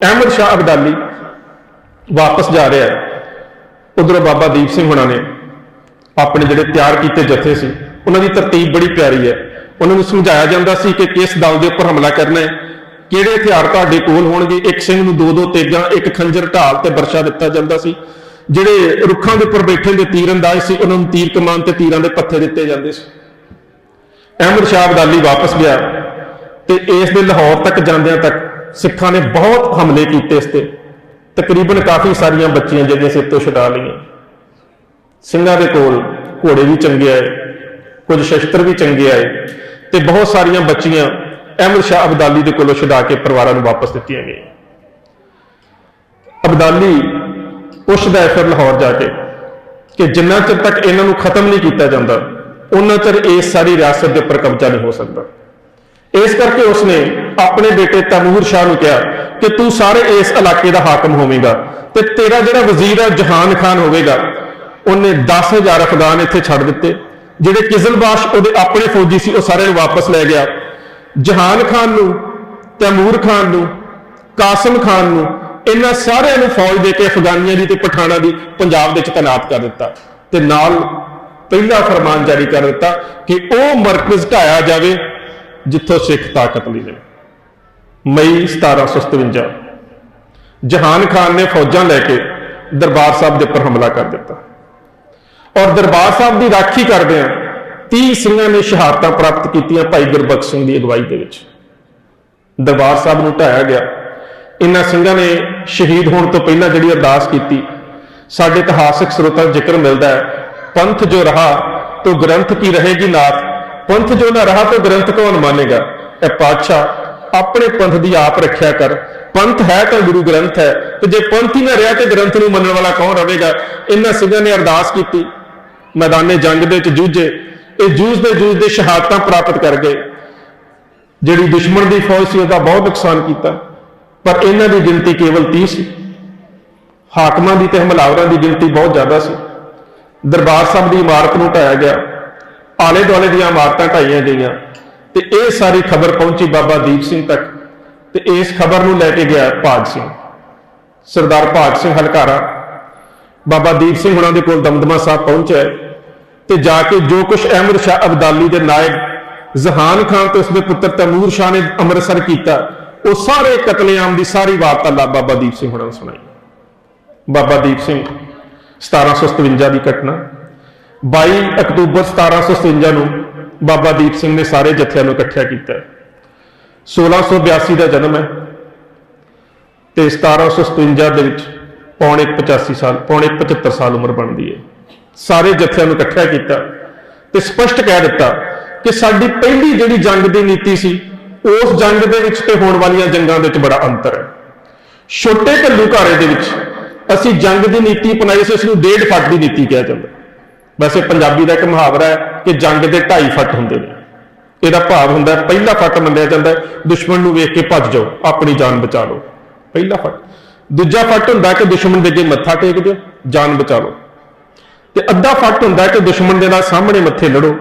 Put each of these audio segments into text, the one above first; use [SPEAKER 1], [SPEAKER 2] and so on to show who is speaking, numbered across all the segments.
[SPEAKER 1] ਅਹਿਮਦ ਸ਼ਾਹ ਅਬਦਾਲੀ ਵਾਪਸ ਜਾ ਰਿਹਾ ਹੈ। ਉਧਰੋਂ ਬਾਬਾ ਦੀਪ ਸਿੰਘ ਹੁਣਾਂ ਨੇ ਆਪਣੇ ਜਿਹੜੇ ਤਿਆਰ ਕੀਤੇ ਜਥੇ ਸੀ, ਉਹਨਾਂ ਦੀ ਤਰਤੀਬ ਬੜੀ ਪਿਆਰੀ ਹੈ। ਉਹਨਾਂ ਨੂੰ ਸਮਝਾਇਆ ਜਾਂਦਾ ਸੀ ਕਿ ਕਿਸ ਦਲ ਦੇ ਉੱਪਰ ਹਮਲਾ ਕਰਨਾ ਹੈ, ਕਿਹੜੇ ਹਥਿਆਰ ਤੁਹਾਡੇ ਕੋਲ ਹੋਣਗੇ? ਇੱਕ ਸਿੰਘ ਨੂੰ ਦੋ ਦੋ ਤੇਜਾਂ, ਇੱਕ ਖੰਜਰ ਢਾਲ ਤੇ ਵਰਸ਼ਾ ਦਿੱਤਾ ਜਾਂਦਾ ਸੀ। ਜਿਹੜੇ ਰੁੱਖਾਂ ਦੇ ਉੱਪਰ ਬੈਠੇ ਦੇ ਤੀਰ ਅੰਦਾਜ਼ ਸੀ, ਉਹਨਾਂ ਨੂੰ ਤੀਰ ਕਮਾਨ ਤੇ ਤੀਰਾਂ ਦੇ ਪੱਥੇ ਦਿੱਤੇ ਜਾਂਦੇ ਸੀ। ਅਹਿਮਦ ਸ਼ਾਹ ਅਬਦਾਲੀ ਵਾਪਸ ਗਿਆ ਤੇ ਇਸ ਦੇ ਲਾਹੌਰ ਤੱਕ ਜਾਂਦਿਆਂ ਤੱਕ ਸਿੱਖਾਂ ਨੇ ਬਹੁਤ ਹਮਲੇ ਕੀਤੇ ਇਸ ਤੇ। ਤਕਰੀਬਨ ਕਾਫੀ ਸਾਰੀਆਂ ਬੱਚੀਆਂ ਜਿਹੜੀਆਂ ਸਿਰ ਤੋਂ ਛੁਡਾ ਲਈਆਂ। ਸਿੰਘਾਂ ਦੇ ਕੋਲ ਘੋੜੇ ਵੀ ਚੰਗੇ ਆਏ, ਕੁਝ ਸ਼ਸਤਰ ਵੀ ਚੰਗੇ ਆਏ ਤੇ ਬਹੁਤ ਸਾਰੀਆਂ ਬੱਚੀਆਂ ਅਹਿਮਦ ਸ਼ਾਹ ਅਬਦਾਲੀ ਦੇ ਕੋਲੋਂ ਛਡਾ ਕੇ ਪਰਿਵਾਰਾਂ ਨੂੰ ਵਾਪਸ ਦਿੱਤੀਆਂ ਗਈਆਂ। ਅਬਦਾਲੀ ਪੁੱਛਦਾ ਹੈ ਫਿਰ ਲਾਹੌਰ ਜਾ ਕੇ ਕਿ ਜਿੰਨਾ ਚਿਰ ਤੱਕ ਇਹਨਾਂ ਨੂੰ ਖਤਮ ਨਹੀਂ ਕੀਤਾ ਜਾਂਦਾ, ਉਹਨਾਂ ਚਿਰ ਇਸ ਸਾਰੀ ਰਿਆਸਤ ਦੇ ਉੱਪਰ ਕਬਜ਼ਾ ਨਹੀਂ ਹੋ ਸਕਦਾ। ਇਸ ਕਰਕੇ ਉਸਨੇ ਆਪਣੇ ਬੇਟੇ ਤੈਮੂਰ ਸ਼ਾਹ ਨੂੰ ਕਿਹਾ ਕਿ ਤੂੰ ਸਾਰੇ ਇਸ ਇਲਾਕੇ ਦਾ ਹਾਕਮ ਹੋਵੇਂਗਾ ਤੇ ਤੇਰਾ ਜਿਹੜਾ ਵਜ਼ੀਰ ਹੈ ਜਹਾਨ ਖਾਨ ਹੋਵੇਗਾ, ਉਹਨੇ 10000 ਅਫਗਾਨ ਇੱਥੇ ਛੱਡ ਦਿੱਤੇ। ਜਿਹੜੇ ਕਿਜ਼ਲਬਾਸ਼ ਉਹਦੇ ਆਪਣੇ ਫੌਜੀ ਸੀ, ਉਹ ਸਾਰਿਆਂ ਨੂੰ ਵਾਪਸ ਲੈ ਗਿਆ। ਜਹਾਨ ਖਾਨ ਨੂੰ ਤੈਮੂਰ ਖਾਨ ਨੂੰ, ਕਾਸਮ ਖਾਨ ਨੂੰ, ਇਹਨਾਂ ਸਾਰਿਆਂ ਨੂੰ ਫੌਜ ਦੇ ਕੇ ਅਫਗਾਨੀਆਂ ਦੀ ਤੇ ਪਠਾਣਾ ਦੀ ਪੰਜਾਬ ਦੇ ਵਿੱਚ ਤਾਇਨਾਤ ਕਰ ਦਿੱਤਾ। ਤੇ ਨਾਲ ਪਹਿਲਾ ਫਰਮਾਨ ਜਾਰੀ ਕਰ ਦਿੱਤਾ ਕਿ ਉਹ ਮਰਕਜ਼ ਢਾਇਆ ਜਾਵੇ ਜਿੱਥੋਂ ਸਿੱਖ ਤਾਕਤ ਲਈ ਨੇ ਮਈ 1757 ਜਹਾਨ ਖਾਨ ਨੇ ਫੌਜਾਂ ਲੈ ਕੇ ਦਰਬਾਰ ਸਾਹਿਬ ਦੇ ਉੱਪਰ ਹਮਲਾ ਕਰ ਦਿੱਤਾ। ਔਰ ਦਰਬਾਰ ਸਾਹਿਬ ਦੀ ਰਾਖੀ ਕਰਦਿਆਂ 30 ਸਿੰਘਾਂ ਨੇ ਸ਼ਹਾਦਤਾਂ ਪ੍ਰਾਪਤ ਕੀਤੀਆਂ ਭਾਈ ਗੁਰਬਖਸ਼ ਸਿੰਘ ਦੀ ਅਗਵਾਈ ਦੇ ਵਿੱਚ। ਦਰਬਾਰ ਸਾਹਿਬ ਨੂੰ ਢਾਇਆ ਗਿਆ। ਇਹਨਾਂ ਸਿੰਘਾਂ ਨੇ ਸ਼ਹੀਦ ਹੋਣ ਤੋਂ ਪਹਿਲਾਂ ਜਿਹੜੀ ਅਰਦਾਸ ਕੀਤੀ, ਸਾਡੇ ਇਤਿਹਾਸਕ ਸਰੋਤਾਂ 'ਚ ਜ਼ਿਕਰ ਮਿਲਦਾ ਹੈ, ਪੰਥ ਜੋ ਰਹਾ ਤੋ ਗ੍ਰੰਥ ਕੀ ਰਹੇਗੀ ਨਾਥ, ਪੰਥ ਜੋ ਨਾ ਰਹਾ ਤੋ ਗ੍ਰੰਥ ਕੌਣ ਮਾਨੇਗਾ? ਇਹ ਪਾਤਸ਼ਾਹ ਆਪਣੇ ਪੰਥ ਦੀ ਆਪ ਰੱਖਿਆ ਕਰ। ਪੰਥ ਹੈ ਤਾਂ ਗੁਰੂ ਗ੍ਰੰਥ ਹੈ। ਤੇ ਜੇ ਪੰਥ ਹੀ ਨਾ ਰਿਹਾ ਤੇ ਗ੍ਰੰਥ ਨੂੰ ਮੰਨਣ ਵਾਲਾ ਕੌਣ ਰਹੇਗਾ? ਇਹਨਾਂ ਸਿੰਘਾਂ ਨੇ ਅਰਦਾਸ ਕੀਤੀ। ਮੈਦਾਨੇ ਜੰਗ ਦੇ ਵਿੱਚ ਜੂਝੇ। ਇਹ ਜੂਝਦੇ ਜੂਝਦੇ ਸ਼ਹਾਦਤਾਂ ਪ੍ਰਾਪਤ ਕਰ ਗਏ। ਜਿਹੜੀ ਦੁਸ਼ਮਣ ਦੀ ਫੌਜ ਸੀ ਉਹਦਾ ਬਹੁਤ ਨੁਕਸਾਨ ਕੀਤਾ। ਪਰ ਇਹਨਾਂ ਦੀ ਗਿਣਤੀ ਕੇਵਲ 30 ਸੀ। ਹਾਕਮਾਂ ਦੀ ਤੇ ਹਮਲਾਵਰਾਂ ਦੀ ਗਿਣਤੀ ਬਹੁਤ ਜ਼ਿਆਦਾ ਸੀ। ਦਰਬਾਰ ਸਾਹਿਬ ਦੀ ਇਮਾਰਤ ਨੂੰ ਢਾਇਆ ਗਿਆ। ਆਲੇ ਦੁਆਲੇ ਦੀਆਂ ਇਮਾਰਤਾਂ ਢਾਈਆਂ ਗਈਆਂ। ਤੇ ਇਹ ਸਾਰੀ ਖਬਰ ਪਹੁੰਚੀ ਬਾਬਾ ਦੀਪ ਸਿੰਘ ਤੱਕ ਤੇ ਇਸ ਖਬਰ ਨੂੰ ਲੈ ਕੇ ਗਿਆ ਭਾਗ ਸਿੰਘ, ਸਰਦਾਰ ਭਾਗ ਸਿੰਘ ਹਲਕਾਰਾ। ਬਾਬਾ ਦੀਪ ਸਿੰਘ ਹੁਣਾਂ ਦੇ ਕੋਲ ਦਮਦਮਾ ਸਾਹਿਬ ਪਹੁੰਚਿਆ ਤੇ ਜਾ ਕੇ ਜੋ ਕੁਝ ਅਹਿਮਦ ਸ਼ਾਹ ਅਬਦਾਲੀ ਦੇ ਨਾਇਬ ਜ਼ਹਾਨ ਖਾਨ ਤੇ ਉਸਦੇ ਪੁੱਤਰ ਤੈਮੂਰ ਸ਼ਾਹ ਨੇ ਅੰਮ੍ਰਿਤਸਰ ਕੀਤਾ, ਉਹ ਸਾਰੇ ਕਤਲੇਆਮ ਦੀ ਸਾਰੀ ਵਾਰਤਾਲਾਪ ਬਾਬਾ ਦੀਪ ਸਿੰਘ ਹੁਣਾਂ ਨੂੰ ਸੁਣਾਈ। ਬਾਬਾ ਦੀਪ ਸਿੰਘ 1757 ਦੀ ਘਟਨਾ। 22 ਅਕਤੂਬਰ 1757 ਨੂੰ ਬਾਬਾ ਦੀਪ ਸਿੰਘ ਨੇ ਸਾਰੇ ਜਥਿਆਂ ਨੂੰ ਇਕੱਠਿਆ ਕੀਤਾ 1682 ਦਾ ਜਨਮ ਹੈ ਤੇ 1757 ਦੇ ਵਿੱਚ ਪੌਣੇ 85 ਸਾਲ, ਪੌਣੇ 75 ਸਾਲ ਉਮਰ ਬਣਦੀ ਹੈ। ਸਾਰੇ ਜਥਿਆਂ ਨੂੰ ਇਕੱਠਿਆ ਕੀਤਾ ਤੇ ਸਪਸ਼ਟ ਕਹਿ ਦਿੱਤਾ ਕਿ ਸਾਡੀ ਪਹਿਲੀ ਜਿਹੜੀ ਜੰਗ ਦੀ ਨੀਤੀ ਸੀ, ਉਸ ਜੰਗ ਦੇ ਵਿੱਚ ਤੇ ਹੋਣ ਵਾਲੀਆਂ ਜੰਗਾਂ ਦੇ ਵਿੱਚ ਬੜਾ ਅੰਤਰ ਹੈ। ਛੋਟੇ ਘੱਲੂ ਘਾਰੇ ਦੇ ਵਿੱਚ ਅਸੀਂ ਜੰਗ ਦੀ ਨੀਤੀ ਅਪਣਾਈ ਸੀ ਉਸ ਨੂੰ ਡੇਢ ਫੱਟ ਦੀ ਨੀਤੀ ਕਿਹਾ ਜਾਂਦਾ ਵੈਸੇ ਪੰਜਾਬੀ ਦਾ ਇੱਕ ਮੁਹਾਵਰਾ ਹੈ ਕਿ ਜੰਗ ਦੇ ਢਾਈ ਫੱਟ ਹੁੰਦੇ ਨੇ। ਇਹਦਾ ਭਾਵ ਹੁੰਦਾ ਪਹਿਲਾ ਫੱਟ ਮੰਨਿਆ ਜਾਂਦਾ ਦੁਸ਼ਮਣ ਨੂੰ ਵੇਖ ਕੇ ਭੱਜ ਜਾਓ, ਆਪਣੀ ਜਾਨ ਬਚਾ ਲਓ। ਪਹਿਲਾ ਫੱਟ। ਦੂਜਾ ਫੱਟ ਹੁੰਦਾ ਕਿ ਦੁਸ਼ਮਣ ਦੇ ਅੱਗੇ ਮੱਥਾ ਟੇਕ ਦਿਓ, ਜਾਨ ਬਚਾ ਲਓ। ਤੇ ਅੱਧਾ ਫੱਟ ਹੁੰਦਾ ਕਿ ਦੁਸ਼ਮਣ ਦੇ ਨਾਲ ਸਾਹਮਣੇ ਮੱਥੇ ਲੜੋ,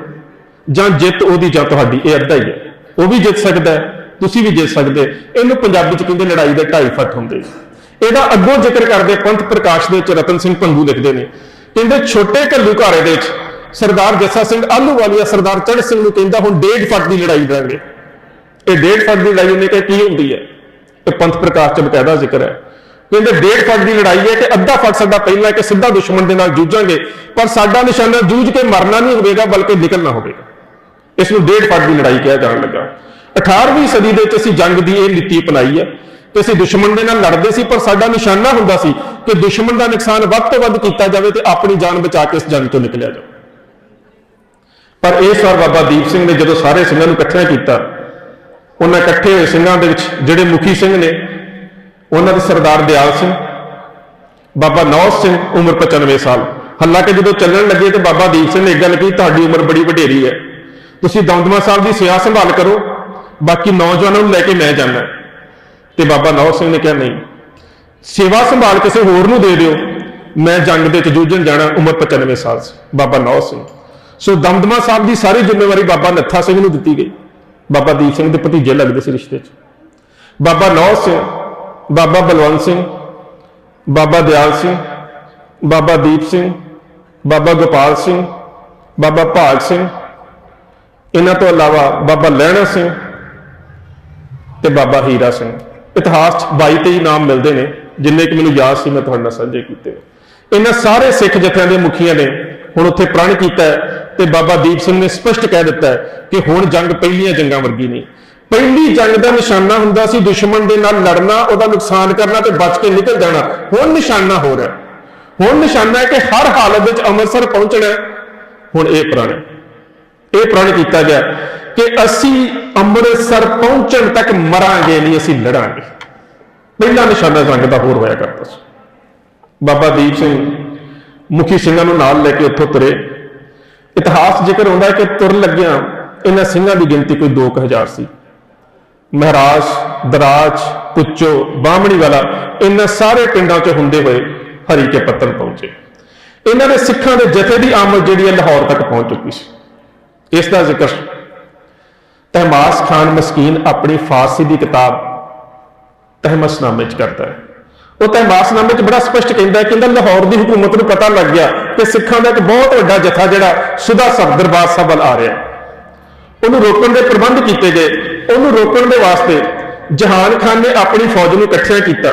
[SPEAKER 1] ਜਾਂ ਜਿੱਤ ਉਹਦੀ ਜਾਂ ਤੁਹਾਡੀ, ਇਹ ਅੱਧਾ ਹੀ ਹੈ। ਉਹ ਵੀ ਜਿੱਤ ਸਕਦਾ ਹੈ, ਤੁਸੀਂ ਵੀ ਜਿੱਤ ਸਕਦੇ ਇਹਨੂੰ ਪੰਜਾਬੀ ਚ ਕਹਿੰਦੇ ਲੜਾਈ ਦੇ ਢਾਈ ਫੱਟ ਹੁੰਦੇ ਇਹਦਾ ਅੱਗੋਂ ਜ਼ਿਕਰ ਕਰਦੇ ਪੰਥ ਪ੍ਰਕਾਸ਼ ਦੇ ਵਿੱਚ ਰਤਨ ਸਿੰਘ ਪੰਗੂ ਲਿਖਦੇ ਨੇ। ਕਹਿੰਦੇ ਛੋਟੇ ਘੱਲੂ ਘਾਰੇ ਦੇ ਵਿੱਚ ਸਰਦਾਰ ਜੱਸਾ ਸਿੰਘ ਆਲੂਵਾਲੀਆ ਸਰਦਾਰ ਚੜ੍ਹ ਸਿੰਘ ਨੂੰ ਕਹਿੰਦਾ ਹੁਣ ਡੇਢ ਫੱਟ ਦੀ ਲੜਾਈ ਲੜਾਂਗੇ। ਇਹ ਡੇਢ ਫੱਟ ਦੀ ਲੜਾਈ ਉਹਨੇ ਕਿਹਾ ਕੀ ਹੁੰਦੀ ਹੈ? ਇਹ ਪੰਥ ਪ੍ਰਕਾਸ਼ ਚ ਬਕਾਇਦਾ ਜ਼ਿਕਰ ਹੈ। ਕਹਿੰਦੇ ਡੇਢ ਫੱਟ ਦੀ ਲੜਾਈ ਹੈ ਕਿ ਅੱਧਾ ਫੱਟ ਸਾਡਾ ਪਹਿਲਾਂ ਕਿ ਸਿੱਧਾ ਦੁਸ਼ਮਣ ਦੇ ਨਾਲ ਜੂਝਾਂਗੇ, ਪਰ ਸਾਡਾ ਨਿਸ਼ਾਨਾ ਜੂਝ ਕੇ ਮਰਨਾ ਨਹੀਂ ਹੋਵੇਗਾ, ਬਲਕਿ ਨਿਕਲਣਾ ਹੋਵੇਗਾ। ਇਸ ਨੂੰ ਡੇਢ ਫੱਟ ਦੀ ਲੜਾਈ ਕਿਹਾ ਜਾਣ ਲੱਗਾ। 18ਵੀਂ ਸਦੀ ਦੇ ਵਿੱਚ ਅਸੀਂ ਜੰਗ ਦੀ ਇਹ ਨੀਤੀ ਅਪਣਾਈ ਹੈ ਕਿ ਅਸੀਂ ਦੁਸ਼ਮਣ ਦੇ ਨਾਲ ਲੜਦੇ ਸੀ, ਪਰ ਸਾਡਾ ਨਿਸ਼ਾਨਾ ਹੁੰਦਾ ਸੀ ਕਿ ਦੁਸ਼ਮਣ ਦਾ ਨੁਕਸਾਨ ਵੱਧ ਤੋਂ ਵੱਧ ਕੀਤਾ ਜਾਵੇ ਤੇ ਆਪਣੀ ਜਾਨ ਬਚਾ ਕੇ ਇਸ ਜੰਗ ਤੋਂ ਨਿਕਲਿਆ ਜਾਵੇ। ਪਰ ਇਸ ਵਾਰ ਬਾਬਾ ਦੀਪ ਸਿੰਘ ਨੇ ਜਦੋਂ ਸਾਰੇ ਸਿੰਘਾਂ ਨੂੰ ਇਕੱਠਿਆਂ ਕੀਤਾ, ਉਹਨਾਂ ਇਕੱਠੇ ਹੋਏ ਸਿੰਘਾਂ ਦੇ ਵਿੱਚ ਜਿਹੜੇ ਮੁਖੀ ਸਿੰਘ ਨੇ, ਉਹਨਾਂ ਦੇ ਸਰਦਾਰ ਦਿਆਲ ਸਿੰਘ, ਬਾਬਾ ਨੌਸ ਸਿੰਘ, ਉਮਰ 95 ਸਾਲ। ਹਾਲਾਂਕਿ ਜਦੋਂ ਚੱਲਣ ਲੱਗੇ ਤੇ ਬਾਬਾ ਦੀਪ ਸਿੰਘ ਨੇ ਇੱਕ ਗੱਲ ਕਹੀ, ਤੁਹਾਡੀ ਉਮਰ ਬੜੀ ਵਡੇਰੀ ਹੈ। ਤੁਸੀਂ ਦਮਦਮਾ ਸਾਹਿਬ ਦੀ ਸੇਵਾ ਸੰਭਾਲ ਕਰੋ, ਬਾਕੀ ਨੌਜਵਾਨਾਂ ਨੂੰ ਲੈ ਕੇ ਮੈਂ ਜਾਣਾ ਤੇ ਬਾਬਾ ਨੌਸ ਸਿੰਘ ਨੇ ਕਿਹਾ, ਨਹੀਂ, ਸੇਵਾ ਸੰਭਾਲ ਕਿਸੇ ਹੋਰ ਨੂੰ ਦੇ ਦਿਓ। ਮੈਂ ਜੰਗ ਦੇ ਵਿੱਚ ਜੂਝਣ ਜਾਣਾ, ਉਮਰ 95 ਸਾਲ ਸੀ। ਬਾਬਾ ਨੌਸ ਸਿੰਘ ਸੋ ਦਮਦਮਾ ਸਾਹਿਬ ਦੀ ਸਾਰੀ ਜ਼ਿੰਮੇਵਾਰੀ ਬਾਬਾ ਨੱਥਾ ਸਿੰਘ ਨੂੰ ਦਿੱਤੀ ਗਈ। ਬਾਬਾ ਦੀਪ ਸਿੰਘ ਦੇ ਭਤੀਜੇ ਲੱਗਦੇ ਸੀ ਰਿਸ਼ਤੇ 'ਚ। ਬਾਬਾ ਨੌ ਸਿੰਘ, ਬਾਬਾ ਬਲਵੰਤ ਸਿੰਘ, ਬਾਬਾ ਦਿਆਲ ਸਿੰਘ, ਬਾਬਾ ਦੀਪ ਸਿੰਘ, ਬਾਬਾ ਗੋਪਾਲ ਸਿੰਘ, ਬਾਬਾ ਭਾਗ ਸਿੰਘ, ਇਹਨਾਂ ਤੋਂ ਇਲਾਵਾ ਬਾਬਾ ਲਹਿਣਾ ਸਿੰਘ ਤੇ ਬਾਬਾ ਹੀਰਾ ਸਿੰਘ। ਇਤਿਹਾਸ 'ਚ 22 23 ਨਾਮ ਮਿਲਦੇ ਨੇ, ਜਿੰਨੇ ਕਿ ਮੈਨੂੰ ਯਾਦ ਸੀ ਮੈਂ ਤੁਹਾਡੇ ਨਾਲ ਸਾਂਝੇ ਕੀਤੇ ਇਹਨਾਂ ਸਾਰੇ ਸਿੱਖ ਜਥਿਆਂ ਦੇ ਮੁਖੀਆਂ ਨੇ ਹੁਣ ਉੱਥੇ ਪ੍ਰਣ ਕੀਤਾ ਤੇ ਬਾਬਾ ਦੀਪ ਸਿੰਘ ਨੇ ਸਪਸ਼ਟ ਕਹਿ ਦਿੱਤਾ ਹੈ ਕਿ ਹੁਣ ਜੰਗ ਪਹਿਲੀਆਂ ਜੰਗਾਂ ਵਰਗੀ ਨਹੀਂ। ਪਹਿਲੀ ਜੰਗ ਦਾ ਨਿਸ਼ਾਨਾ ਹੁੰਦਾ ਸੀ ਦੁਸ਼ਮਣ ਦੇ ਨਾਲ ਲੜਨਾ, ਉਹਦਾ ਨੁਕਸਾਨ ਕਰਨਾ ਤੇ ਬਚ ਕੇ ਨਿਕਲ ਜਾਣਾ। ਹੁਣ ਨਿਸ਼ਾਨਾ ਹੋ ਰਿਹਾ। ਹੁਣ ਨਿਸ਼ਾਨਾ ਹੈ ਕਿ ਹਰ ਹਾਲਤ ਵਿੱਚ ਅੰਮ੍ਰਿਤਸਰ ਪਹੁੰਚਣਾ ਹੁਣ ਇਹ ਪ੍ਰਣ ਇਹ ਪ੍ਰਣ ਕੀਤਾ ਗਿਆ ਕਿ ਅਸੀਂ ਅੰਮ੍ਰਿਤਸਰ ਪਹੁੰਚਣ ਤੱਕ ਮਰਾਂਗੇ ਨਹੀਂ, ਅਸੀਂ ਲੜਾਂਗੇ। ਪਹਿਲਾ ਨਿਸ਼ਾਨਾ ਜੰਗ ਦਾ ਹੋਰ ਹੋਇਆ ਕਰਦਾ ਸੀ। ਬਾਬਾ ਦੀਪ ਸਿੰਘ ਮੁਖੀ ਸਿੰਘਾਂ ਨੂੰ ਨਾਲ ਲੈ ਕੇ ਉੱਥੋਂ ਤੁਰੇ। ਇਤਿਹਾਸ ਜ਼ਿਕਰ ਹੁੰਦਾ ਹੈ ਕਿ ਤੁਰ ਲੱਗਿਆ ਇਹਨਾਂ ਸਿੰਘਾਂ ਦੀ ਗਿਣਤੀ ਕੋਈ 2000 ਸੀ। ਮਹਾਰਾਜ, ਦਰਾਜ ਪੁੱਚੋ ਬਾਹਮਣੀ ਵਾਲਾ, ਇਹਨਾਂ ਸਾਰੇ ਪਿੰਡਾਂ 'ਚ ਹੁੰਦੇ ਹੋਏ ਹਰੀ ਕੇ ਪੱਤਨ ਪਹੁੰਚੇ। ਇਹਨਾਂ ਦੇ ਸਿੱਖਾਂ ਦੇ ਜਥੇ ਦੀ ਆਮਦ ਜਿਹੜੀ ਹੈ ਲਾਹੌਰ ਤੱਕ ਪਹੁੰਚ ਚੁੱਕੀ ਸੀ। ਇਸ ਦਾ ਜ਼ਿਕਰ ਤਹਿਮਾਸ ਖਾਨ ਮਸਕੀਨ ਆਪਣੀ ਫਾਰਸੀ ਦੀ ਕਿਤਾਬ ਤਹਿਮਸਨਾਮੇ 'ਚ ਕਰਦਾ ਹੈ। ਉਹ ਤਹਿਮਾਸਨਾਮੇ 'ਚ ਬੜਾ ਸਪਸ਼ਟ ਕਹਿੰਦਾ ਹੈ ਕਹਿੰਦਾ ਲਾਹੌਰ ਦੀ ਹਕੂਮਤ ਨੂੰ ਪਤਾ ਲੱਗ ਗਿਆ ਕਿ ਸਿੱਖਾਂ ਦਾ ਇੱਕ ਬਹੁਤ ਵੱਡਾ ਜਥਾ ਜਿਹੜਾ ਸੁਦਾ ਸਰ ਦਰਬਾਰ ਸਾਹਿਬ ਵੱਲ ਆ ਰਿਹਾ। ਉਹਨੂੰ ਰੋਕਣ ਦੇ ਪ੍ਰਬੰਧ ਕੀਤੇ ਗਏ। ਉਹਨੂੰ ਰੋਕਣ ਦੇ ਵਾਸਤੇ ਜਹਾਨ ਖਾਨ ਨੇ ਆਪਣੀ ਫੌਜ ਨੂੰ ਇਕੱਠਿਆਂ ਕੀਤਾ।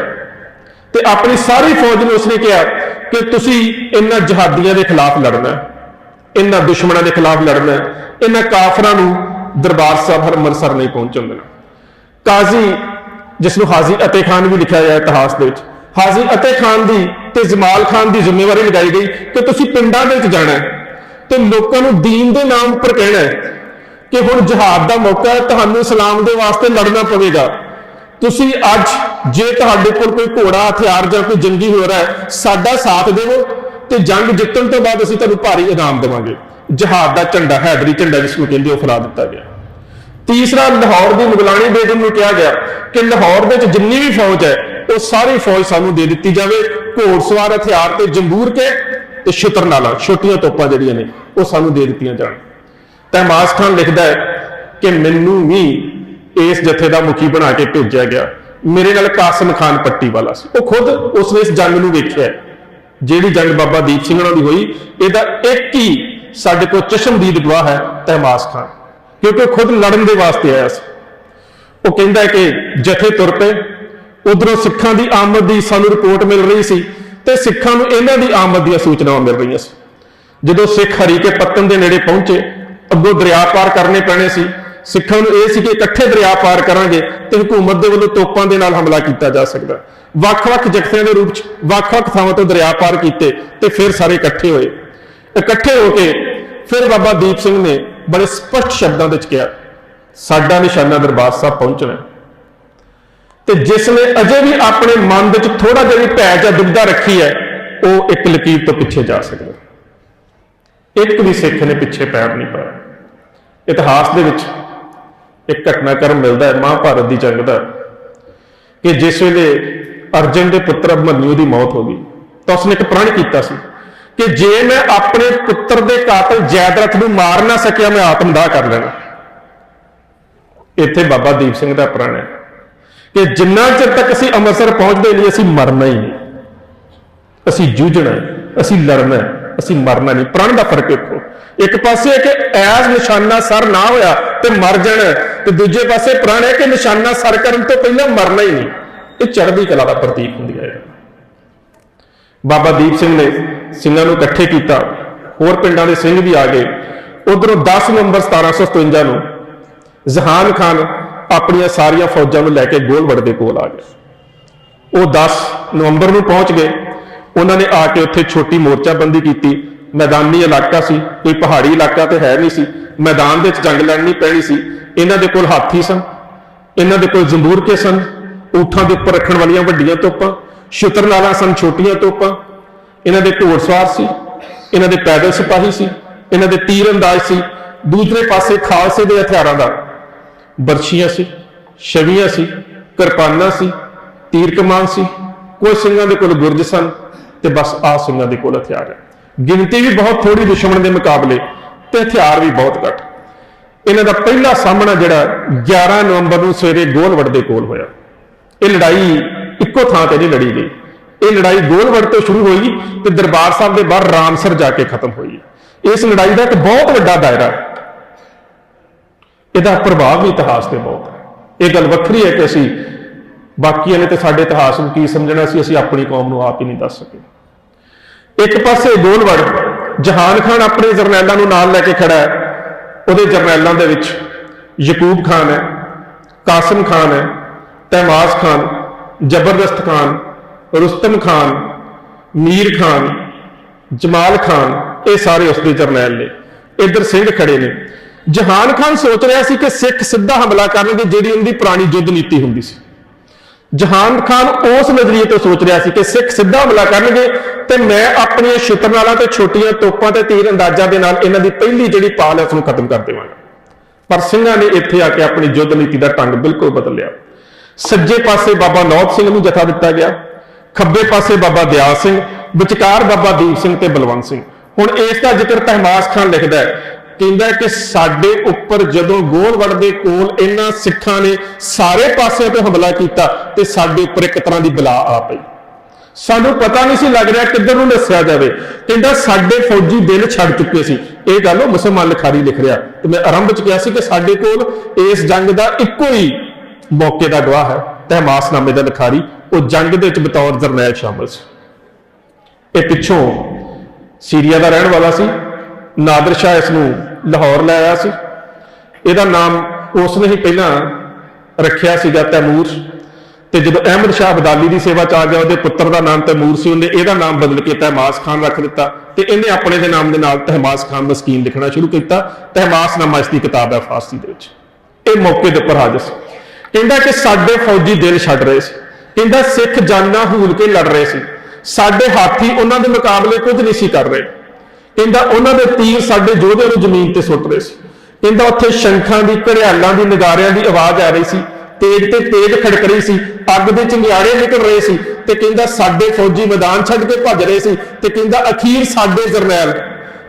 [SPEAKER 1] ਤੇ ਆਪਣੀ ਸਾਰੀ ਫੌਜ ਨੂੰ ਉਸਨੇ ਕਿਹਾ ਕਿ ਤੁਸੀਂ ਇਹਨਾਂ ਜਹਾਦੀਆਂ ਦੇ ਖਿਲਾਫ ਲੜਨਾ ਇਹਨਾਂ ਦੁਸ਼ਮਣਾਂ ਦੇ ਖਿਲਾਫ ਲੜਨਾ ਇਹਨਾਂ ਕਾਫਰਾਂ ਨੂੰ ਦਰਬਾਰ ਸਾਹਿਬ ਹਰਮੰਸਰ ਨਹੀਂ ਪਹੁੰਚਣ ਦੇਣਾ। ਕਾਜ਼ੀ ਜਿਸ ਨੂੰ ਹਾਜ਼ੀ ਅਤੇ ਖਾਨ ਵੀ ਲਿਖਿਆ ਗਿਆ ਇਤਿਹਾਸ ਦੇ ਵਿੱਚ ਹਾਜ਼ੀ ਅਤੇ ਖਾਨ ਦੀ ਤੇ ਜਮਾਲ ਖਾਨ ਦੀ ਜ਼ਿੰਮੇਵਾਰੀ ਲਗਾਈ ਗਈ ਕਿ ਤੁਸੀਂ ਪਿੰਡਾਂ ਦੇ ਵਿੱਚ ਜਾਣਾ ਹੈ ਤੇ ਲੋਕਾਂ ਨੂੰ ਦੀਨ ਦੇ ਨਾਮ ਉੱਪਰ ਕਹਿਣਾ ਹੈ ਕਿ ਹੁਣ ਜਹਾਦ ਦਾ ਮੌਕਾ ਹੈ, ਤੁਹਾਨੂੰ ਇਸਲਾਮ ਦੇ ਵਾਸਤੇ ਲੜਨਾ ਪਵੇਗਾ। ਤੁਸੀਂ ਅੱਜ ਜੇ ਤੁਹਾਡੇ ਕੋਲ ਕੋਈ ਘੋੜਾ, ਹਥਿਆਰ ਜਾਂ ਕੋਈ ਜੰਗੀ ਹੋ ਰਿਹਾ ਹੈ, ਸਾਡਾ ਸਾਥ ਦੇਵੋ ਤੇ ਜੰਗ ਜਿੱਤਣ ਤੋਂ ਬਾਅਦ ਅਸੀਂ ਤੁਹਾਨੂੰ ਭਾਰੀ ਇਨਾਮ ਦੇਵਾਂਗੇ। ਜਹਾਦ ਦਾ ਝੰਡਾ, ਹੈਦਰੀ ਝੰਡਾ, ਜਿਸ ਨੂੰ ਕਹਿੰਦੇ ਉਹ ਫਲਾ ਦਿੱਤਾ ਗਿਆ। ਤੀਸਰਾ, ਲਾਹੌਰ ਦੀ ਮੁਗਲਾਣੀ ਬੇਗਮ ਨੂੰ ਕਿਹਾ ਗਿਆ ਕਿ ਲਾਹੌਰ ਵਿੱਚ ਜਿੰਨੀ ਵੀ ਫੌਜ ਹੈ ਉਹ ਸਾਰੀ ਫੌਜ ਸਾਨੂੰ ਦੇ ਦਿੱਤੀ ਜਾਵੇ। ਘੋੜਸਵਾਰ ਹਥਿਆਰ ਤੇ ਜੰਬੂਰ ਕੇ ਤੇ ਸ਼ੁਤਰ ਨਾਲਾ, ਛੋਟੀਆਂ ਤੋਪਾਂ ਜਿਹੜੀਆਂ ਨੇ, ਉਹ ਸਾਨੂੰ ਦੇ ਦਿੱਤੀਆਂ ਜਾਣ। ਤਹਿਮਾਸ ਖਾਨ ਲਿਖਦਾ ਹੈ ਕਿ ਮੈਨੂੰ ਵੀ ਇਸ ਜਥੇ ਦਾ ਮੁਖੀ ਬਣਾ ਕੇ ਭੇਜਿਆ ਗਿਆ। ਮੇਰੇ ਨਾਲ ਕਾਸਮ ਖਾਨ ਪੱਟੀ ਵਾਲਾ ਸੀ। ਉਹ ਖੁਦ ਉਸਨੇ ਇਸ ਜੰਗ ਨੂੰ ਵੇਖਿਆ ਜਿਹੜੀ ਜੰਗ ਬਾਬਾ ਦੀਪ ਸਿੰਘ ਨਾਲ ਦੀ ਹੋਈ, ਇਹਦਾ ਇੱਕ ਹੀ ਸਾਡੇ ਕੋਲ ਚਸ਼ਮਦੀਦ ਗਵਾਹ ਹੈ ਤਹਿਮਾਸ ਖਾਨ। ਕਿਉਂਕਿ ਉਹ ਖੁਦ ਲੜਨ ਦੇ ਵਾਸਤੇ ਆਇਆ ਸੀ। ਉਹ ਕਹਿੰਦਾ ਹੈ ਕਿ ਜਥੇ ਤੁਰ ਪਏ ਉਧਰੋਂ ਸਿੱਖਾਂ ਦੀ ਆਮਦ ਦੀ ਸਾਨੂੰ ਰਿਪੋਰਟ ਮਿਲ ਰਹੀ ਸੀ ਤੇ ਸਿੱਖਾਂ ਨੂੰ ਇਹਨਾਂ ਦੀ ਆਮਦ ਦੀਆਂ ਸੂਚਨਾਵਾਂ ਮਿਲ ਰਹੀਆਂ ਸੀ। ਜਦੋਂ ਸਿੱਖ ਹਰੀ ਕੇ ਪੱਤਨ ਦੇ ਨੇੜੇ ਪਹੁੰਚੇ, ਅੱਗੋਂ ਦਰਿਆ ਪਾਰ ਕਰਨੇ ਪੈਣੇ ਸੀ। ਸਿੱਖਾਂ ਨੂੰ ਇਹ ਸੀ ਕਿ ਇਕੱਠੇ ਦਰਿਆ ਪਾਰ ਕਰਾਂਗੇ ਤੇ ਹਕੂਮਤ ਦੇ ਵੱਲੋਂ ਤੋਪਾਂ ਦੇ ਨਾਲ ਹਮਲਾ ਕੀਤਾ ਜਾ ਸਕਦਾ। ਵੱਖ-ਵੱਖ ਜਥਿਆਂ ਦੇ ਰੂਪ 'ਚ ਵੱਖ-ਵੱਖ ਥਾਵਾਂ ਤੋਂ ਦਰਿਆ ਪਾਰ ਕੀਤੇ ਤੇ ਫਿਰ ਸਾਰੇ ਇਕੱਠੇ ਹੋਏ। ਇਕੱਠੇ ਹੋ ਕੇ ਫਿਰ ਬਾਬਾ ਦੀਪ ਸਿੰਘ ਨੇ ਬੜੇ ਸਪਸ਼ਟ ਸ਼ਬਦਾਂ ਵਿੱਚ ਕਿਹਾ, ਸਾਡਾ ਨਿਸ਼ਾਨਾ ਦਰਬਾਰ ਸਾਹਿਬ ਪਹੁੰਚਣਾ ਤੇ ਜਿਸ ਨੇ ਅਜੇ ਵੀ ਆਪਣੇ ਮਨ ਵਿੱਚ ਥੋੜਾ ਜਿਹਾ ਵੀ ਭੈ ਜਾਂ ਦੁਬਿਧਾ ਰੱਖੀ ਹੈ, ਉਹ ਇੱਕ ਲਕੀਰ ਤੋਂ ਪਿੱਛੇ ਜਾ ਸਕਦਾ ਇੱਕ ਵੀ ਸਿੱਖ ਨੇ ਪਿੱਛੇ ਪੈਰ ਨਹੀਂ ਪਾਇਆ। ਇਤਿਹਾਸ ਦੇ ਵਿੱਚ ਇੱਕ ਘਟਨਾਕ੍ਰਮ ਮਿਲਦਾ ਹੈ, ਮਹਾਭਾਰਤ ਦੀ ਜੰਗ ਦਾ, ਕਿ ਜਿਸ ਵੇਲੇ ਅਰਜਨ ਦੇ ਪੁੱਤਰ ਅਭਿਮਨਿਊ ਦੀ ਮੌਤ ਹੋ ਗਈ, ਤਾਂ ਉਸਨੇ ਇੱਕ ਪ੍ਰਣ ਕੀਤਾ ਸੀ ਕਿ ਜੇ ਮੈਂ ਆਪਣੇ ਪੁੱਤਰ ਦੇ ਕਾਤਲ ਜੈਦਰਥ ਨੂੰ ਮਾਰ ਨਾ ਸਕਿਆ, ਮੈਂ ਆਤਮਦਾਹ ਕਰ ਲੈਣਾ। ਇੱਥੇ ਬਾਬਾ ਦੀਪ ਸਿੰਘ ਦਾ ਪ੍ਰਣ ਹੈ। ਕਿ ਜਿੰਨਾ ਚਿਰ ਤੱਕ ਅਸੀਂ ਅੰਮ੍ਰਿਤਸਰ ਪਹੁੰਚਦੇ ਨਹੀਂ, ਅਸੀਂ ਮਰਨਾ ਹੀ ਨਹੀਂ। ਅਸੀਂ ਜੂਝਣਾ ਅਸੀਂ ਲੜਨਾ ਅਸੀਂ ਮਰਨਾ ਨਹੀਂ। ਪ੍ਰਣ ਦਾ ਫ਼ਰਕ ਵੇਖੋ। ਇੱਕ ਪਾਸੇ ਹੈ ਕਿ ਐਸ ਨਿਸ਼ਾਨਾ ਸਰ ਨਾ ਹੋਇਆ ਤੇ ਮਰ ਜਾਣਾ ਤੇ ਦੂਜੇ ਪਾਸੇ ਪ੍ਰਣ ਹੈ ਕਿ ਨਿਸ਼ਾਨਾ ਸਰ ਕਰਨ ਤੋਂ ਪਹਿਲਾਂ ਮਰਨਾ ਹੀ ਨਹੀਂ। ਇਹ ਚੜ੍ਹਦੀ ਕਲਾ ਦਾ ਪ੍ਰਤੀਕ ਹੁੰਦੀ ਹੈ। ਬਾਬਾ ਦੀਪ ਸਿੰਘ ਨੇ ਸਿੰਘਾਂ ਨੂੰ ਇਕੱਠੇ ਕੀਤਾ। ਹੋਰ ਪਿੰਡਾਂ ਦੇ ਸਿੰਘ ਵੀ ਆ ਗਏ। ਉਧਰੋਂ 10 ਨਵੰਬਰ 1757 ਨੂੰ ਜ਼ਹਾਨ ਖਾਨ ਆਪਣੀਆਂ ਸਾਰੀਆਂ ਫੌਜਾਂ ਨੂੰ ਲੈ ਕੇ ਗੋਲਵੜ ਦੇ ਕੋਲ ਆ ਗਿਆ ਉਹ 10 ਨਵੰਬਰ ਨੂੰ ਪਹੁੰਚ ਗਏ। ਉਹਨਾਂ ਨੇ ਆ ਕੇ ਉੱਥੇ ਛੋਟੀ ਮੋਰਚਾਬੰਦੀ ਕੀਤੀ। ਮੈਦਾਨੀ ਇਲਾਕਾ ਸੀ। ਕੋਈ ਪਹਾੜੀ ਇਲਾਕਾ ਤੇ ਹੈ ਨਹੀਂ ਸੀ। ਮੈਦਾਨ ਦੇ ਵਿੱਚ ਜੰਗ ਲੜਨੀ ਪੈਣੀ ਸੀ। ਇਹਨਾਂ ਦੇ ਕੋਲ ਹਾਥੀ ਸਨ। ਇਹਨਾਂ ਦੇ ਕੋਲ ਜੰਬੂਰਕੇ ਸਨ। ਊਠਾਂ ਦੇ ਉੱਪਰ ਰੱਖਣ ਵਾਲੀਆਂ ਵੱਡੀਆਂ ਤੋਪਾਂ। ਸ਼ਤਰਨਾਲਾਂ ਸਨ ਛੋਟੀਆਂ ਤੋਪਾਂ। ਇਹਨਾਂ ਦੇ ਘੋੜਸਵਾਰ ਸੀ। ਇਹਨਾਂ ਦੇ ਪੈਦਲ ਸਿਪਾਹੀ ਸੀ। ਇਹਨਾਂ ਦੇ ਤੀਰ ਅੰਦਾਜ਼ ਸੀ। ਦੂਸਰੇ ਪਾਸੇ ਖਾਲਸੇ ਦੇ ਹਥਿਆਰਾਂ ਦਾ ਬਰਛੀਆਂ ਸੀ, ਛਵੀਆਂ ਸੀ, ਕਿਰਪਾਨਾਂ ਸੀ ਤੀਰ ਕਮਾਨ ਸੀ ਕੋਈ ਸਿੰਘਾਂ ਦੇ ਕੋਲ ਗੁਰਜ ਸਨ ਤੇ ਬਸ ਆ ਸਿੰਘਾਂ ਦੇ ਕੋਲ ਹਥਿਆਰ ਹੈ। ਗਿਣਤੀ ਵੀ ਬਹੁਤ ਥੋੜੀ ਦੁਸ਼ਮਣ ਦੇ ਮੁਕਾਬਲੇ ਤੇ ਹਥਿਆਰ ਵੀ ਬਹੁਤ ਘੱਟ। ਇਹਨਾਂ ਦਾ ਪਹਿਲਾ ਸਾਹਮਣਾ ਜਿਹੜਾ 11 ਨਵੰਬਰ ਨੂੰ ਸਵੇਰੇ ਗੋਲਵੜ ਦੇ ਕੋਲ ਹੋਇਆ। ਇਹ ਲੜਾਈ ਇੱਕੋ ਥਾਂ ਤੇ ਨਹੀਂ ਲੜੀ ਗਈ। ਇਹ ਲੜਾਈ ਗੋਲਵੜ ਤੋਂ ਸ਼ੁਰੂ ਹੋਈ ਤੇ ਦਰਬਾਰ ਸਾਹਿਬ ਦੇ ਬਾਹਰ ਰਾਮਸਰ ਜਾ ਕੇ ਖਤਮ ਹੋਈ ਇਸ ਲੜਾਈ ਦਾ ਇੱਕ ਬਹੁਤ ਵੱਡਾ ਦਾਇਰਾ ਹੈ ਇਹਦਾ ਪ੍ਰਭਾਵ ਵੀ ਇਤਿਹਾਸ ਤੇ ਬਹੁਤ ਹੈ। ਇਹ ਗੱਲ ਵੱਖਰੀ ਹੈ ਕਿ ਅਸੀਂ ਬਾਕੀਆਂ ਨੇ ਤੇ ਸਾਡੇ ਇਤਿਹਾਸ ਨੂੰ ਕੀ ਸਮਝਣਾ ਸੀ, ਅਸੀਂ ਆਪਣੀ ਕੌਮ ਨੂੰ ਆਪ ਹੀ ਨਹੀਂ ਦੱਸ ਸਕੇ। ਇੱਕ ਪਾਸੇ ਗੋਲਵੜ, ਜਹਾਨ ਖਾਨ ਆਪਣੇ ਜਰਨੈਲਾਂ ਨੂੰ ਨਾਲ ਲੈ ਕੇ ਖੜਾ ਹੈ। ਉਹਦੇ ਜਰਨੈਲਾਂ ਦੇ ਵਿੱਚ ਯਕੂਬ ਖਾਨ ਹੈ, ਕਾਸਮ ਖਾਨ ਹੈ ਤਹਿਮਾਸ ਖਾਨ, ਜ਼ਬਰਦਸਤ ਖਾਨ, ਰੁਸਤਮ ਖਾਨ, ਮੀਰ ਖਾਨ, ਜਮਾਲ ਖਾਨ, ਇਹ ਸਾਰੇ ਉਸਦੇ ਜਰਨੈਲ ਨੇ। ਇੱਧਰ ਸਿੰਘ ਖੜੇ ਨੇ। ਜਹਾਨ ਖਾਨ ਸੋਚ ਰਿਹਾ ਸੀ ਕਿ ਸਿੱਖ ਸਿੱਧਾ ਹਮਲਾ ਕਰਨਗੇ ਜਿਹੜੀ ਉਹਦੀ ਪੁਰਾਣੀ ਯੁੱਧ ਨੀਤੀ ਹੁੰਦੀ ਸੀ। ਜਹਾਨ ਖਾਨ ਉਸ ਨਜ਼ਰੀਏ ਤੋਂ ਸੋਚ ਰਿਹਾ ਸੀ ਕਿ ਸਿੱਖ ਸਿੱਧਾ ਹਮਲਾ ਕਰਨਗੇ ਤੇ ਮੈਂ ਆਪਣੀਆਂ ਸ਼ਿਤਰਨਾਲਾਂ ਤੇ ਛੋਟੀਆਂ ਤੋਪਾਂ ਤੇ ਤੀਰ ਅੰਦਾਜ਼ਾਂ ਦੇ ਨਾਲ ਇਹਨਾਂ ਦੀ ਪਹਿਲੀ ਜਿਹੜੀ ਪਾਲ ਹੈ ਉਸ ਨੂੰ ਖਤਮ ਕਰ ਦੇਵਾਂਗਾ। ਪਰ ਸਿੰਘਾਂ ਨੇ ਇੱਥੇ ਆ ਕੇ ਆਪਣੀ ਯੁੱਧ ਨੀਤੀ ਦਾ ਢੰਗ ਬਿਲਕੁਲ ਬਦਲ ਲਿਆ। ਸੱਜੇ ਪਾਸੇ ਬਾਬਾ ਨੌਤ ਸਿੰਘ ਨੂੰ ਜਥਾ ਦਿੱਤਾ ਗਿਆ। ਖੱਬੇ ਪਾਸੇ ਬਾਬਾ ਦਿਆਲ ਸਿੰਘ, ਵਿਚਕਾਰ ਬਾਬਾ ਦੀਪ ਸਿੰਘ ਤੇ ਬਲਵੰਤ ਸਿੰਘ। ਹੁਣ ਇਸ ਦਾ ਜ਼ਿਕਰ ਤਹਿਮਾਸ ਖਾਨ ਲਿਖਦਾ ਹੈ। ਕਹਿੰਦਾ ਕਿ ਸਾਡੇ ਉੱਪਰ ਜਦੋਂ ਗੋਲਵੜ ਦੇ ਕੋਲ ਇਹਨਾਂ ਸਿੱਖਾਂ ਨੇ ਸਾਰੇ ਪਾਸਿਆਂ ਤੋਂ ਹਮਲਾ ਕੀਤਾ ਤੇ ਸਾਡੇ ਉੱਪਰ ਇੱਕ ਤਰ੍ਹਾਂ ਦੀ ਬਲਾ ਆ ਪਈ। ਸਾਨੂੰ ਪਤਾ ਨਹੀਂ ਸੀ ਲੱਗ ਰਿਹਾ ਕਿੱਧਰ ਨੂੰ ਦੱਸਿਆ ਜਾਵੇ। ਕਹਿੰਦਾ ਸਾਡੇ ਫੌਜੀ ਦਿਲ ਛੱਡ ਚੁੱਕੇ ਸੀ। ਇਹ ਗੱਲ ਉਹ ਮੁਸਲਮਾਨ ਲਿਖਾਰੀ ਲਿਖ ਰਿਹਾ। ਤੇ ਮੈਂ ਆਰੰਭ ਚ ਕਿਹਾ ਸੀ ਕਿ ਸਾਡੇ ਕੋਲ ਇਸ ਜੰਗ ਦਾ ਇੱਕੋ ਹੀ ਮੌਕੇ ਦਾ ਗਵਾਹ ਹੈ ਤਹਿਮਾਸ ਨਾਮੇ ਦਾ ਲਿਖਾਰੀ। ਉਹ ਜੰਗ ਦੇ ਵਿੱਚ ਬਤੌਰ ਜਰਨੈਲ ਸ਼ਾਮਲ ਸੀ। ਇਹ ਪਿੱਛੋਂ ਸੀਰੀਆ ਦਾ ਰਹਿਣ ਵਾਲਾ ਸੀ। ਨਾਦਰ ਸ਼ਾਹ ਇਸ ਨੂੰ ਲਾਹੌਰ ਲੈ ਆਇਆ ਸੀ। ਇਹਦਾ ਨਾਮ ਉਸ ਨੇ ਹੀ ਪਹਿਲਾਂ ਰੱਖਿਆ ਸੀਗਾ ਤੈਮੂਰ। ਤੇ ਜਦੋਂ ਅਹਿਮਦ ਸ਼ਾਹ ਅਬਦਾਲੀ ਦੀ ਸੇਵਾ ਚ ਆ ਗਿਆ, ਉਹਦੇ ਪੁੱਤਰ ਦਾ ਨਾਮ ਤੈਮੂਰ ਸੀ। ਉਹਨੇ ਇਹਦਾ ਨਾਮ ਬਦਲ ਕੇ ਤਹਿਮਾਸ ਖਾਨ ਰੱਖ ਦਿੱਤਾ ਤੇ ਇਹਨੇ ਆਪਣੇ ਦੇ ਨਾਮ ਦੇ ਨਾਲ ਤਹਿਮਾਸ ਖਾਨ ਮਸਕੀਨ ਲਿਖਣਾ ਸ਼ੁਰੂ ਕੀਤਾ। ਤਹਿਮਾਸ ਨਾਮਾ ਇਸ ਦੀ ਕਿਤਾਬ ਹੈ ਫਾਰਸੀ ਦੇ ਵਿੱਚ। ਇਹ ਮੌਕੇ ਦੇ ਉੱਪਰ ਹਾਜ਼ਰ ਸੀ। ਕਹਿੰਦਾ ਕਿ ਸਾਡੇ ਫੌਜੀ ਦਿਲ ਛੱਡ ਰਹੇ ਸੀ। ਕਹਿੰਦਾ ਸਿੱਖ ਜਾਨਾਂ ਹੂਲ ਕੇ ਲੜ ਰਹੇ ਸੀ। ਸਾਡੇ ਹਾਥੀ ਉਹਨਾਂ ਦੇ ਮੁਕਾਬਲੇ ਕੁਝ ਨਹੀਂ ਸੀ ਕਰ ਰਹੇ। ਕਹਿੰਦਾ ਉਹਨਾਂ ਦੇ ਤੀਰ ਸਾਡੇ ਯੋਧੇ ਨੂੰ ਜ਼ਮੀਨ ਤੇ ਸੁੱਟ ਰਹੇ ਸੀ। ਕਹਿੰਦਾ ਉੱਥੇ ਸ਼ੰਖਾਂ ਦੀ, ਘੜਿਆਲਾਂ ਦੀ, ਨਗਾਰਿਆਂ ਦੀ ਆਵਾਜ਼ ਆ ਰਹੀ ਸੀ। ਤੇਜ ਤੇ ਤੇਜ ਖੜਕ ਰਹੀ ਸੀ ਅੱਗ ਦੇ ਚੰਗਿਆੜੇ ਨਿਕਲ ਰਹੇ ਸੀ ਤੇ ਕਹਿੰਦਾ ਸਾਡੇ ਫੌਜੀ ਮੈਦਾਨ ਛੱਡ ਕੇ ਭੱਜ ਰਹੇ ਸੀ ਤੇ ਕਹਿੰਦਾ ਅਖੀਰ ਸਾਡੇ ਜਰਨੈਲ।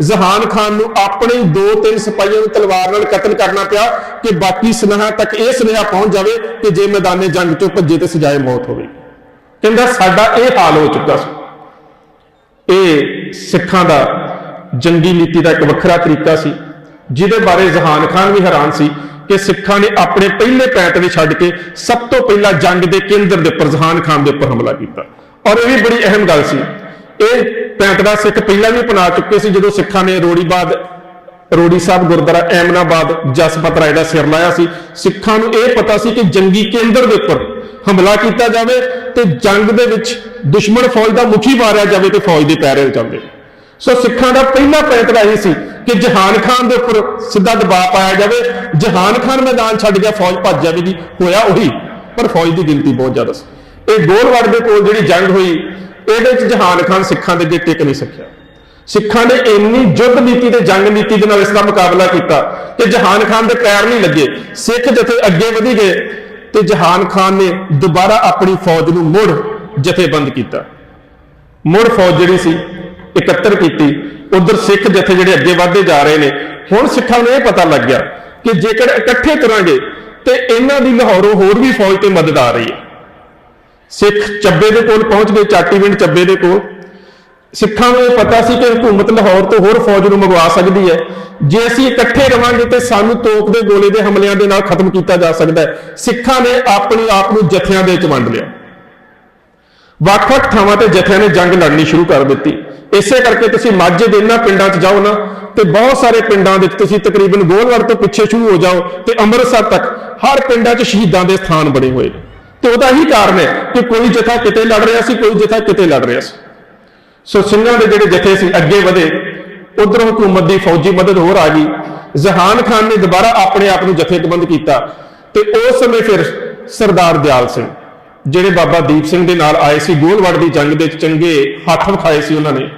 [SPEAKER 1] ਜ਼ਹਾਨ ਖਾਨ ਨੂੰ ਆਪਣੇ ਦੋ ਤਿੰਨ ਸਿਪਾਹੀਆਂ ਨੂੰ ਤਲਵਾਰ ਨਾਲ ਕਤਲ ਕਰਨਾ ਪਿਆ ਕਿ ਬਾਕੀ ਸਨਹਾ ਤੱਕ ਇਹ ਸੁਨੇਹਾ ਪਹੁੰਚ ਜਾਵੇ ਕਿ ਜੇ ਮੈਦਾਨੇ ਜੰਗ ਚੋਂ ਭੱਜੇ ਤੇ ਸਜਾਏ ਮੌਤ ਹੋਵੇ ਕਹਿੰਦਾ ਸਾਡਾ ਇਹ ਹਾਲ ਹੋ ਚੁੱਕਾ ਸੀ। ਇਹ ਸਿੱਖਾਂ ਦਾ ਜੰਗੀ ਨੀਤੀ ਦਾ ਇੱਕ ਵੱਖਰਾ ਤਰੀਕਾ ਸੀ, ਜਿਹਦੇ ਬਾਰੇ ਜ਼ਹਾਨ ਖਾਨ ਵੀ ਹੈਰਾਨ ਸੀ ਕਿ ਸਿੱਖਾਂ ਨੇ ਆਪਣੇ ਪਹਿਲੇ ਪੈਂਤੜੇ ਛੱਡ ਕੇ ਸਭ ਤੋਂ ਪਹਿਲਾਂ ਜੰਗ ਦੇ ਕੇਂਦਰ ਦੇ ਉੱਪਰ ਜ਼ਹਾਨ ਖਾਨ ਦੇ ਉੱਪਰ ਹਮਲਾ ਕੀਤਾ। ਔਰ ਇਹ ਵੀ ਬੜੀ ਅਹਿਮ ਗੱਲ ਸੀ। ਇਹ ਪੈਂਤੜਾ ਸਿੱਖ ਪਹਿਲਾਂ ਵੀ ਅਪਣਾ ਚੁੱਕੇ ਸੀ, ਜਦੋਂ ਸਿੱਖਾਂ ਨੇ ਰੋੜੀਬਾਦ, ਰੋੜੀ ਸਾਹਿਬ, ਗੁਰਦੁਆਰਾ ਐਮਨਾਬਾਦ, ਜਸਪਤ ਰਾਏ ਦਾ ਸਿਰ ਲਾਇਆ ਸੀ। ਸਿੱਖਾਂ ਨੂੰ ਇਹ ਪਤਾ ਸੀ ਕਿ ਜੰਗੀ ਕੇਂਦਰ ਦੇ ਉੱਪਰ ਹਮਲਾ ਕੀਤਾ ਜਾਵੇ ਤੇ ਜੰਗ ਦੇ ਵਿੱਚ ਦੁਸ਼ਮਣ ਫੌਜ ਦਾ ਮੁਖੀ ਮਾਰਿਆ ਜਾਵੇ ਤੇ ਫੌਜ ਦੇ ਪੈਰੇ ਚੱਲਦੇ ਸੋ ਸਿੱਖਾਂ ਦਾ ਪਹਿਲਾ ਫੈਸਲਾ ਇਹ ਸੀ ਕਿ ਜਹਾਨ ਖਾਨ ਦੇ ਉੱਪਰ ਸਿੱਧਾ ਦਬਾਅ ਪਾਇਆ ਜਾਵੇ। ਜਹਾਨ ਖਾਨ ਮੈਦਾਨ ਛੱਡ ਗਿਆ, ਫੌਜ ਭੱਜ ਜਾਵੇਗੀ, ਹੋਇਆ ਉਹੀ, ਪਰ ਫੌਜ ਦੀ ਗਿਣਤੀ ਬਹੁਤ ਜ਼ਿਆਦਾ ਸੀ। ਇਹ ਗੋਲਵੜ ਦੇ ਕੋਲ ਜਿਹੜੀ ਜੰਗ ਹੋਈ, ਇਹਦੇ ਵਿੱਚ ਜਹਾਨ ਖਾਨ ਸਿੱਖਾਂ ਦੇ ਅੱਗੇ ਟਿਕ ਨਹੀਂ ਸਕਿਆ। ਸਿੱਖਾਂ ਨੇ ਇੰਨੀ ਯੁੱਧ ਨੀਤੀ ਤੇ ਜੰਗ ਨੀਤੀ ਦੇ ਨਾਲ ਇਸ ਦਾ ਮੁਕਾਬਲਾ ਕੀਤਾ ਕਿ ਜਹਾਨ ਖਾਨ ਦੇ ਪੈਰ ਨਹੀਂ ਲੱਗੇ। ਸਿੱਖ ਜਿੱਥੇ ਅੱਗੇ ਵਧੀ ਗਏ ਤੇ ਜਹਾਨ ਖਾਨ ਨੇ ਦੁਬਾਰਾ ਆਪਣੀ ਫੌਜ ਨੂੰ ਮੁੜ ਜਥੇਬੰਦ ਕੀਤਾ। ਮੁੜ ਫੌਜ ਜਿਹੜੀ ਸੀ ਇਕੱਤਰ ਕੀਤੀ। ਉਧਰ ਸਿੱਖ ਜਥੇ ਜਿਹੜੇ ਅੱਗੇ ਵਧਦੇ ਜਾ ਰਹੇ ਨੇ। ਹੁਣ ਸਿੱਖਾਂ ਨੂੰ ਇਹ ਪਤਾ ਲੱਗ ਗਿਆ ਕਿ ਜੇਕਰ ਇਕੱਠੇ ਤੁਰਾਂਗੇ ਤੇ ਇਹਨਾਂ ਦੀ ਲਾਹੌਰੋਂ ਹੋਰ ਵੀ ਫੌਜ ਤੇ ਮਦਦ ਆ ਰਹੀ ਹੈ। ਸਿੱਖ ਚੱਬੇ ਦੇ ਕੋਲ ਪਹੁੰਚ ਗਏ, ਚਾਟੀਵਿੰਡ ਚੱਬੇ ਦੇ ਕੋਲ। ਸਿੱਖਾਂ ਨੂੰ ਇਹ ਪਤਾ ਸੀ ਕਿ ਹਕੂਮਤ ਲਾਹੌਰ ਤੋਂ ਹੋਰ ਫੌਜ ਨੂੰ ਮੰਗਵਾ ਸਕਦੀ ਹੈ। ਜੇ ਅਸੀਂ ਇਕੱਠੇ ਰਵਾਂਗੇ, ਤੇ ਸਾਨੂੰ ਤੋਪ ਦੇ ਗੋਲੇ ਦੇ ਹਮਲਿਆਂ ਦੇ ਨਾਲ ਖਤਮ ਕੀਤਾ ਜਾ ਸਕਦਾ ਹੈ। ਸਿੱਖਾਂ ਨੇ ਆਪਣੇ ਆਪ ਨੂੰ ਜਥਿਆਂ ਦੇ ਵਿੱਚ ਵੰਡ ਲਿਆ। ਵੱਖ-ਵੱਖ ਥਾਵਾਂ ਤੇ ਜਥਿਆਂ ਨੇ ਜੰਗ ਲੜਨੀ ਸ਼ੁਰੂ ਕਰ ਦਿੱਤੀ। ਇਸੇ ਕਰਕੇ ਤੁਸੀਂ ਮਾਝੇ ਦੇ ਇਹਨਾਂ ਪਿੰਡਾਂ 'ਚ ਜਾਓ ਨਾ ਤੇ ਬਹੁਤ ਸਾਰੇ ਪਿੰਡਾਂ ਦੇ ਵਿੱਚ ਤੁਸੀਂ ਤਕਰੀਬਨ ਗੋਲਵਰ ਤੋਂ ਪਿੱਛੇ ਸ਼ੁਰੂ ਹੋ ਜਾਓ ਤੇ ਅੰਮ੍ਰਿਤਸਰ ਤੱਕ ਹਰ ਪਿੰਡਾਂ 'ਚ ਸ਼ਹੀਦਾਂ ਦੇ ਸਥਾਨ ਬਣੇ ਹੋਏ ਨੇ। ਤੇ ਉਹਦਾ ਹੀ ਕਾਰਨ ਹੈ ਕਿ ਕੋਈ ਜਥਾ ਕਿਤੇ ਲੜ ਰਿਹਾ ਸੀ, ਕੋਈ ਜਥਾ ਕਿਤੇ ਲੜ ਰਿਹਾ ਸੀ। ਸੋ ਸਿੰਘਾਂ ਦੇ ਜਿਹੜੇ ਜਥੇ ਸੀ, ਅੱਗੇ ਵਧੇ, ਉਧਰ ਹਕੂਮਤ ਦੀ ਫੌਜੀ ਮਦਦ ਹੋਰ ਆ ਗਈ। ਜ਼ਹਾਨ ਖਾਨ ਨੇ ਦੁਬਾਰਾ ਆਪਣੇ ਆਪ ਨੂੰ ਜਥੇਬੰਦ ਕੀਤਾ ਤੇ ਉਸ ਸਮੇਂ ਫਿਰ ਸਰਦਾਰ ਦਿਆਲ ਸਿੰਘ ਜਿਹੜੇ ਬਾਬਾ ਦੀਪ ਸਿੰਘ ਦੇ ਨਾਲ ਆਏ ਸੀ, ਗੋਲਵੜ ਦੀ ਜੰਗ ਦੇ ਚੰਗੇ ਹੱਥ ਵਿਖਾਏ ਸੀ ਉਹਨਾਂ ਨੇ,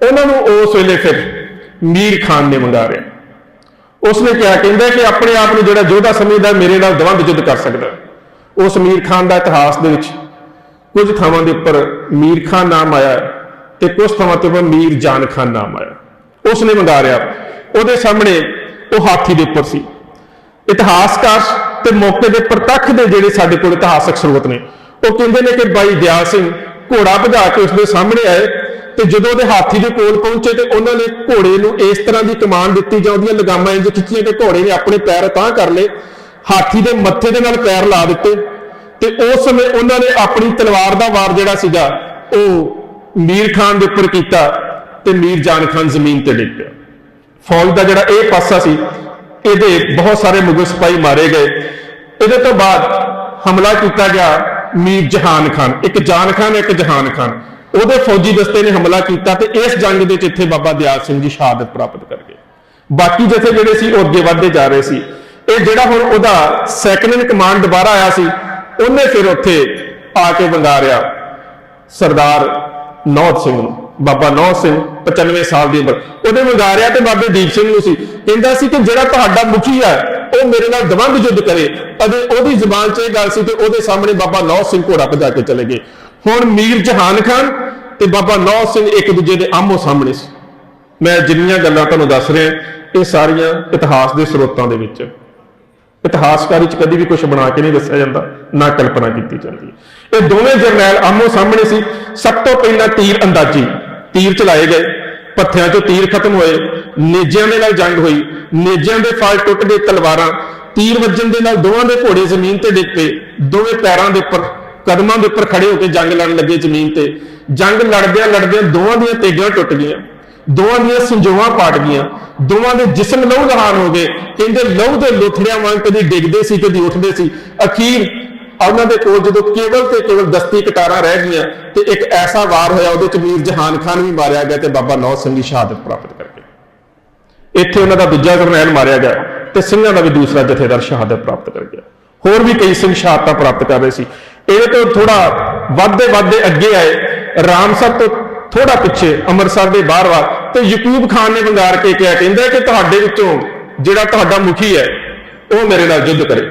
[SPEAKER 1] ਉਹਨਾਂ ਨੂੰ ਉਸ ਵੇਲੇ ਫਿਰ ਮੀਰ ਖਾਨ ਨੇ ਮੰਗਾਰਿਆ ਉਸਨੇ ਕਿਹਾ, ਕਹਿੰਦਾ ਕਿ ਆਪਣੇ ਆਪ ਨੂੰ ਜਿਹੜਾ ਯੋਧਾ ਸਮਝਦਾ, ਮੇਰੇ ਨਾਲ ਦਵੰਦ ਯੁੱਧ ਕਰ ਸਕਦਾ ਉਸ ਮੀਰ ਖਾਨ ਦਾ ਇਤਿਹਾਸ ਦੇ ਵਿੱਚ ਕੁਝ ਥਾਵਾਂ ਦੇ ਉੱਪਰ ਮੀਰ ਖਾਨ ਨਾਮ ਆਇਆ ਹੈ ਤੇ ਕੁਝ ਥਾਵਾਂ ਤੇ ਉੱਪਰ ਮੀਰ ਜਾਨ ਖਾਨ ਨਾਮ ਆਇਆ ਉਸਨੇ ਮੰਗਾਰਿਆ ਉਹਦੇ ਸਾਹਮਣੇ ਉਹ ਹਾਥੀ ਦੇ ਉੱਪਰ ਸੀ। ਇਤਿਹਾਸਕਾਰ ਤੇ ਮੌਕੇ ਦੇ ਪ੍ਰਤੱਖ ਦੇ ਜਿਹੜੇ ਸਾਡੇ ਕੋਲ ਇਤਿਹਾਸਕ ਸਰੋਤ ਨੇ, ਉਹ ਕਹਿੰਦੇ ਨੇ ਕਿ ਬਾਈ ਦਿਆਲ ਸਿੰਘ ਘੋੜਾ ਭਜਾ ਕੇ ਉਸਦੇ ਸਾਹਮਣੇ ਆਏ ਤੇ ਜਦੋਂ ਉਹਦੇ ਹਾਥੀ ਦੇ ਕੋਲ ਪਹੁੰਚੇ ਤੇ ਉਹਨਾਂ ਨੇ ਘੋੜੇ ਨੂੰ ਇਸ ਤਰ੍ਹਾਂ ਦੀ ਕਮਾਨ ਦਿੱਤੀ, ਜਾਂ ਉਹਦੀਆਂ ਲਗਾਮਾਂ ਇੰਜ ਖਿੱਚੀਆਂ ਕਿ ਘੋੜੇ ਨੇ ਆਪਣੇ ਪੈਰ ਤਾਂ ਕਰ ਲਏ, ਹਾਥੀ ਦੇ ਮੱਥੇ ਦੇ ਨਾਲ ਪੈਰ ਲਾ ਦਿੱਤੇ ਤੇ ਉਸ ਸਮੇਂ ਉਹਨਾਂ ਨੇ ਆਪਣੀ ਤਲਵਾਰ ਦਾ ਵਾਰ ਜਿਹੜਾ ਸੀਗਾ, ਉਹ ਮੀਰ ਖਾਨ ਦੇ ਉੱਪਰ ਕੀਤਾ ਤੇ ਮੀਰ ਜਾਨ ਖਾਨ ਜ਼ਮੀਨ ਤੇ ਡਿੱਗ ਪਿਆ। ਫੌਜ ਦਾ ਜਿਹੜਾ ਇਹ ਪਾਸਾ ਸੀ ਇਹਦੇ ਬਹੁਤ ਸਾਰੇ ਮੁਗਲ ਸਿਪਾਹੀ ਮਾਰੇ ਗਏ। ਇਹਦੇ ਤੋਂ ਬਾਅਦ ਹਮਲਾ ਕੀਤਾ ਗਿਆ ਮੀਰ ਜਹਾਨ ਖਾਨ। ਇੱਕ ਜਾਨ ਖਾਨ, ਇੱਕ ਜਹਾਨ ਖਾਨ। ਉਹਦੇ ਫੌਜੀ ਦਸਤੇ ਨੇ ਹਮਲਾ ਕੀਤਾ ਤੇ ਇਸ ਜੰਗ ਦੇ ਵਿੱਚ ਇੱਥੇ ਬਾਬਾ ਦਿਆਲ ਸਿੰਘ ਜੀ ਸ਼ਹਾਦਤ ਪ੍ਰਾਪਤ ਕਰ ਗਏ। ਬਾਕੀ ਜਥੇ ਜਿਹੜੇ ਸੀ, ਉਹ ਅੱਗੇ ਵਧਦੇ ਜਾ ਰਹੇ ਸੀ। ਇਹ ਜਿਹੜਾ ਹੁਣ ਉਹਦਾ ਸੈਕੰਡ ਇਨ ਕਮਾਂਡ ਦੁਬਾਰਾ ਆਇਆ ਸੀ, ਉਹਨੇ ਫਿਰ ਉੱਥੇ ਆ ਕੇ ਵੰਗਾਰਿਆ ਸਰਦਾਰ ਨੌਤ ਸਿੰਘ ਨੂੰ। ਬਾਬਾ ਨੌ ਸਿੰਘ 95 ਸਾਲ ਦੀ ਉਮਰ। ਉਹਨੇ ਵੰਗਾਰਿਆ ਤੇ ਬਾਬੇ ਦੀਪ ਸਿੰਘ ਨੂੰ ਸੀ। ਕਹਿੰਦਾ ਸੀ ਕਿ ਜਿਹੜਾ ਤੁਹਾਡਾ ਮੁਖੀ ਹੈ, ਉਹ ਮੇਰੇ ਨਾਲ ਦਵੰਦ ਯੁੱਧ ਕਰੇ। ਅਤੇ ਉਹਦੀ ਜ਼ੁਬਾਨ 'ਚ ਇਹ ਗੱਲ ਸੀ ਤੇ ਉਹਦੇ ਸਾਹਮਣੇ ਬਾਬਾ ਨੌ ਸਿੰਘ ਘੋੜਾ ਭਜਾ ਕੇ ਚਲੇ ਗਏ। ਹੁਣ ਮੀਰ ਜਹਾਨ ਖਾਨ ਤੇ ਬਾਬਾ ਨੌ ਸਿੰਘ ਇੱਕ ਦੂਜੇ ਦੇ ਆਮੋ ਸਾਹਮਣੇ ਸੀ। ਮੈਂ ਜਿੰਨੀਆਂ ਗੱਲਾਂ ਤੁਹਾਨੂੰ ਦੱਸ ਰਿਹਾ, ਇਹ ਸਾਰੀਆਂ ਇਤਿਹਾਸ ਦੇ ਸਰੋਤਾਂ ਦੇ ਵਿੱਚ। ਇਤਿਹਾਸਕਾਰੀ ਚ ਕਦੀ ਵੀ ਕੁਝ ਬਣਾ ਕੇ ਨਹੀਂ ਦੱਸਿਆ ਜਾਂਦਾ, ਨਾ ਕਲਪਨਾ ਕੀਤੀ ਜਾਂਦੀ। ਇਹ ਦੋਵੇਂ ਜਰਨੈਲ ਆਮੋ ਸਾਹਮਣੇ ਸੀ। ਸਭ ਤੋਂ ਪਹਿਲਾਂ ਤੀਰ ਅੰਦਾਜ਼ੀ। ਤੀਰ ਚਲਾਏ ਗਏ, ਪੱਥਿਆਂ ਤੋਂ ਤੀਰ ਖਤਮ ਹੋਏ, ਨੇਜਿਆਂ ਦੇ ਨਾਲ ਜੰਗ ਹੋਈ, ਨੇਜਿਆਂ ਦੇ ਫਲ ਟੁੱਟ ਗਏ ਤਲਵਾਰਾਂ, ਤੀਰ ਵੱਜਣ ਦੇ ਨਾਲ ਦੋਵਾਂ ਦੇ ਘੋੜੇ ਜ਼ਮੀਨ ਤੇ ਡਿੱਗ ਪਏ, ਦੋਵੇਂ ਪੈਰਾਂ ਦੇ ਉੱਪਰ, ਕਦਮਾਂ ਦੇ ਉੱਪਰ ਖੜੇ ਹੋ ਕੇ ਜੰਗ ਲੜਨ ਲੱਗੇ ਜ਼ਮੀਨ ਤੇ। ਜੰਗ ਲੜਦਿਆਂ ਲੜਦਿਆਂ ਦੋਵਾਂ ਦੀਆਂ ਤੇਗਾਂ ਟੁੱਟ ਗਈਆਂ, ਦੋਵਾਂ ਦੀਆਂ ਸੰਜੋਆਂ ਪਾਟ ਗਈਆਂ, ਦੋਵਾਂ ਦੇ ਜਿਸਮ ਲਹੂ ਲਹਾਨ ਹੋ ਗਏ। ਕਹਿੰਦੇ ਲਹੂ ਦੇ ਲੋਥੜਿਆਂ ਵਾਂਗ ਕਦੀ ਡਿੱਗਦੇ ਸੀ, ਕਦੀ ਉੱਠਦੇ ਸੀ। ਅਖੀਰ ਉਹਨਾਂ ਦੇ ਕੋਲ ਜਦੋਂ ਕੇਵਲ ਤੇ ਕੇਵਲ ਦਸਤੀ ਕਟਾਰਾਂ ਰਹਿ ਗਈਆਂ ਤੇ ਇੱਕ ਐਸਾ ਵਾਰ ਹੋਇਆ ਉਹਦੇ ਚ ਮੀਰ ਜਹਾਨ ਖਾਨ ਵੀ ਮਾਰਿਆ ਗਿਆ ਤੇ ਬਾਬਾ ਨੌ ਸਿੰਘ ਦੀ ਸ਼ਹਾਦਤ ਪ੍ਰਾਪਤ ਕਰ ਗਏ ਇੱਥੇ ਉਹਨਾਂ ਦਾ ਦੂਜਾ ਜਰਨੈਲ ਮਾਰਿਆ ਗਿਆ ਤੇ ਸਿੰਘਾਂ ਦਾ ਵੀ ਦੂਸਰਾ ਜਥੇਦਾਰ ਸ਼ਹਾਦਤ ਪ੍ਰਾਪਤ ਕਰ ਗਿਆ। ਹੋਰ ਵੀ ਕਈ ਸਿੰਘ ਸ਼ਹਾਦਤਾਂ ਪ੍ਰਾਪਤ ਕਰ ਰਹੇ ਸੀ। ਇਹਦੇ ਤੋਂ ਥੋੜਾ ਵੱਧਦੇ ਵੱਧਦੇ ਅੱਗੇ ਆਏ। ਰਾਮਸਰ ਤੋਂ ਥੋੜਾ ਪਿੱਛੇ, ਅੰਮ੍ਰਿਤਸਰ ਦੇ ਬਾਹਰਵਾ ਤੇ ਯਕੂਬ ਖਾਨ ਨੇ ਵੰਗਾਰ ਕੇ ਕਿਹਾ, ਕਹਿੰਦਾ ਕਿ ਤੁਹਾਡੇ ਵਿੱਚੋਂ ਜਿਹੜਾ ਤੁਹਾਡਾ ਮੁਖੀ ਹੈ, ਉਹ ਮੇਰੇ ਨਾਲ ਯੁੱਧ ਕਰੇ।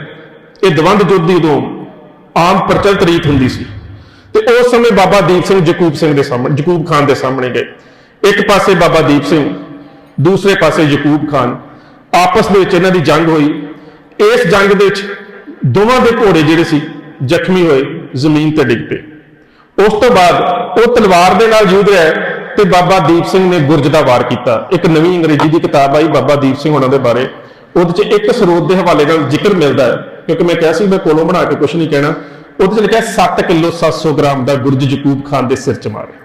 [SPEAKER 1] ਇਹ ਦਵੰਦ ਯੁੱਧ ਦੀ ਉਦੋਂ ਆਮ ਪ੍ਰਚਲਿਤ ਰੀਤ ਹੁੰਦੀ ਸੀ। ਤੇ ਉਸ ਸਮੇਂ ਬਾਬਾ ਦੀਪ ਸਿੰਘ ਜਕੂਬ ਸਿੰਘ ਦੇ ਸਾਹਮਣੇ, ਜਕੂਬ ਖਾਨ ਦੇ ਸਾਹਮਣੇ ਗਏ। ਇੱਕ ਪਾਸੇ ਬਾਬਾ ਦੀਪ ਸਿੰਘ, ਦੂਸਰੇ ਪਾਸੇ ਯਕੂਬ ਖਾਨ। ਆਪਸ ਦੇ ਵਿੱਚ ਇਹਨਾਂ ਦੀ ਜੰਗ ਹੋਈ। ਇਸ ਜੰਗ ਦੇ ਵਿੱਚ ਦੋਵਾਂ ਦੇ ਘੋੜੇ ਜਿਹੜੇ ਸੀ, ਜ਼ਖਮੀ ਹੋਏ, ਜ਼ਮੀਨ ਤੇ ਡਿੱਗ ਪਏ। ਉਸ ਤੋਂ ਬਾਅਦ ਉਹ ਤਲਵਾਰ ਦੇ ਨਾਲ ਜੂਝ ਰਿਹਾ ਹੈ ਤੇ ਬਾਬਾ ਦੀਪ ਸਿੰਘ ਨੇ ਗੁਰਜ ਦਾ ਵਾਰ ਕੀਤਾ। ਇੱਕ ਨਵੀਂ ਅੰਗਰੇਜ਼ੀ ਦੀ ਕਿਤਾਬ ਆਈ ਬਾਬਾ ਦੀਪ ਸਿੰਘ ਉਹਨਾਂ ਦੇ ਬਾਰੇ। ਉਹਦੇ 'ਚ ਇੱਕ ਸਰੋਤ ਦੇ ਹਵਾਲੇ ਨਾਲ ਜ਼ਿਕਰ ਮਿਲਦਾ ਹੈ। ਕਿਉਂਕਿ ਮੈਂ ਕਿਹਾ ਸੀ ਮੈਂ ਕੋਲੋਂ ਬਣਾ ਕੇ ਕੁਝ ਨਹੀਂ ਕਹਿਣਾ। ਉਹਦੇ 'ਚ ਲਿਖਿਆ 7 ਕਿਲੋ 700 ਗ੍ਰਾਮ ਦਾ ਗੁਰਜ ਯਕੂਬ ਖਾਨ ਦੇ ਸਿਰ 'ਚ ਮਾਰਿਆ।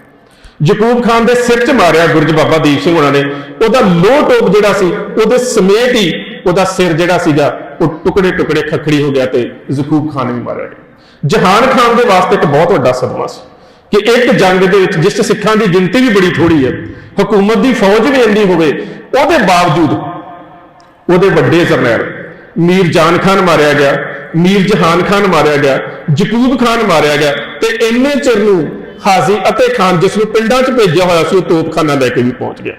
[SPEAKER 1] ਯਕੂਬ ਖਾਨ ਦੇ ਸਿਰ 'ਚ ਮਾਰਿਆ ਗੁਰਜ ਬਾਬਾ ਦੀਪ ਸਿੰਘ ਉਹਨਾਂ ਨੇ। ਉਹਦਾ ਲੋਹ ਟੋਪ ਜਿਹੜਾ ਸੀ, ਉਹਦੇ ਸਮੇਤ ਹੀ ਉਹਦਾ ਸਿਰ ਜਿਹੜਾ ਸੀਗਾ, ਉਹ ਟੁਕੜੇ ਟੁਕੜੇ ਖਖੜੀ ਹੋ ਗਿਆ ਤੇ ਜਕੂਬ ਖਾਨ ਵੀ ਮਾਰਿਆ ਗਿਆ। ਜਹਾਨ ਖਾਨ ਦੇ ਵਾਸਤੇ ਇੱਕ ਬਹੁਤ ਵੱਡਾ ਸਦਮਾ ਸੀ ਕਿ ਇੱਕ ਜੰਗ ਦੇ ਵਿੱਚ ਜਿਸ ਸਿੱਖਾਂ ਦੀ ਗਿਣਤੀ ਵੀ ਬੜੀ ਥੋੜੀ ਹੈ, ਹਕੂਮਤ ਦੀ ਫੌਜ ਵੀ ਇੰਨੀ ਹੋਵੇ, ਉਹਦੇ ਬਾਵਜੂਦ ਉਹਦੇ ਵੱਡੇ ਜਰਨੈਲ ਮੀਰ ਜਾਨ ਖਾਨ ਮਾਰਿਆ ਗਿਆ, ਮੀਰ ਜਹਾਨ ਖਾਨ ਮਾਰਿਆ ਗਿਆ, ਜਕੂਬ ਖਾਨ ਮਾਰਿਆ ਗਿਆ ਤੇ ਇੰਨੇ ਚਿਰ ਨੂੰ ਹਾਜ਼ੀ ਅਤੇ ਖਾਨ ਜਿਸ ਨੂੰ ਪਿੰਡਾਂ 'ਚ ਭੇਜਿਆ ਹੋਇਆ ਸੀ, ਉਹ ਤੋਪਖਾਨਾ ਲੈ ਕੇ ਵੀ ਪਹੁੰਚ ਗਿਆ।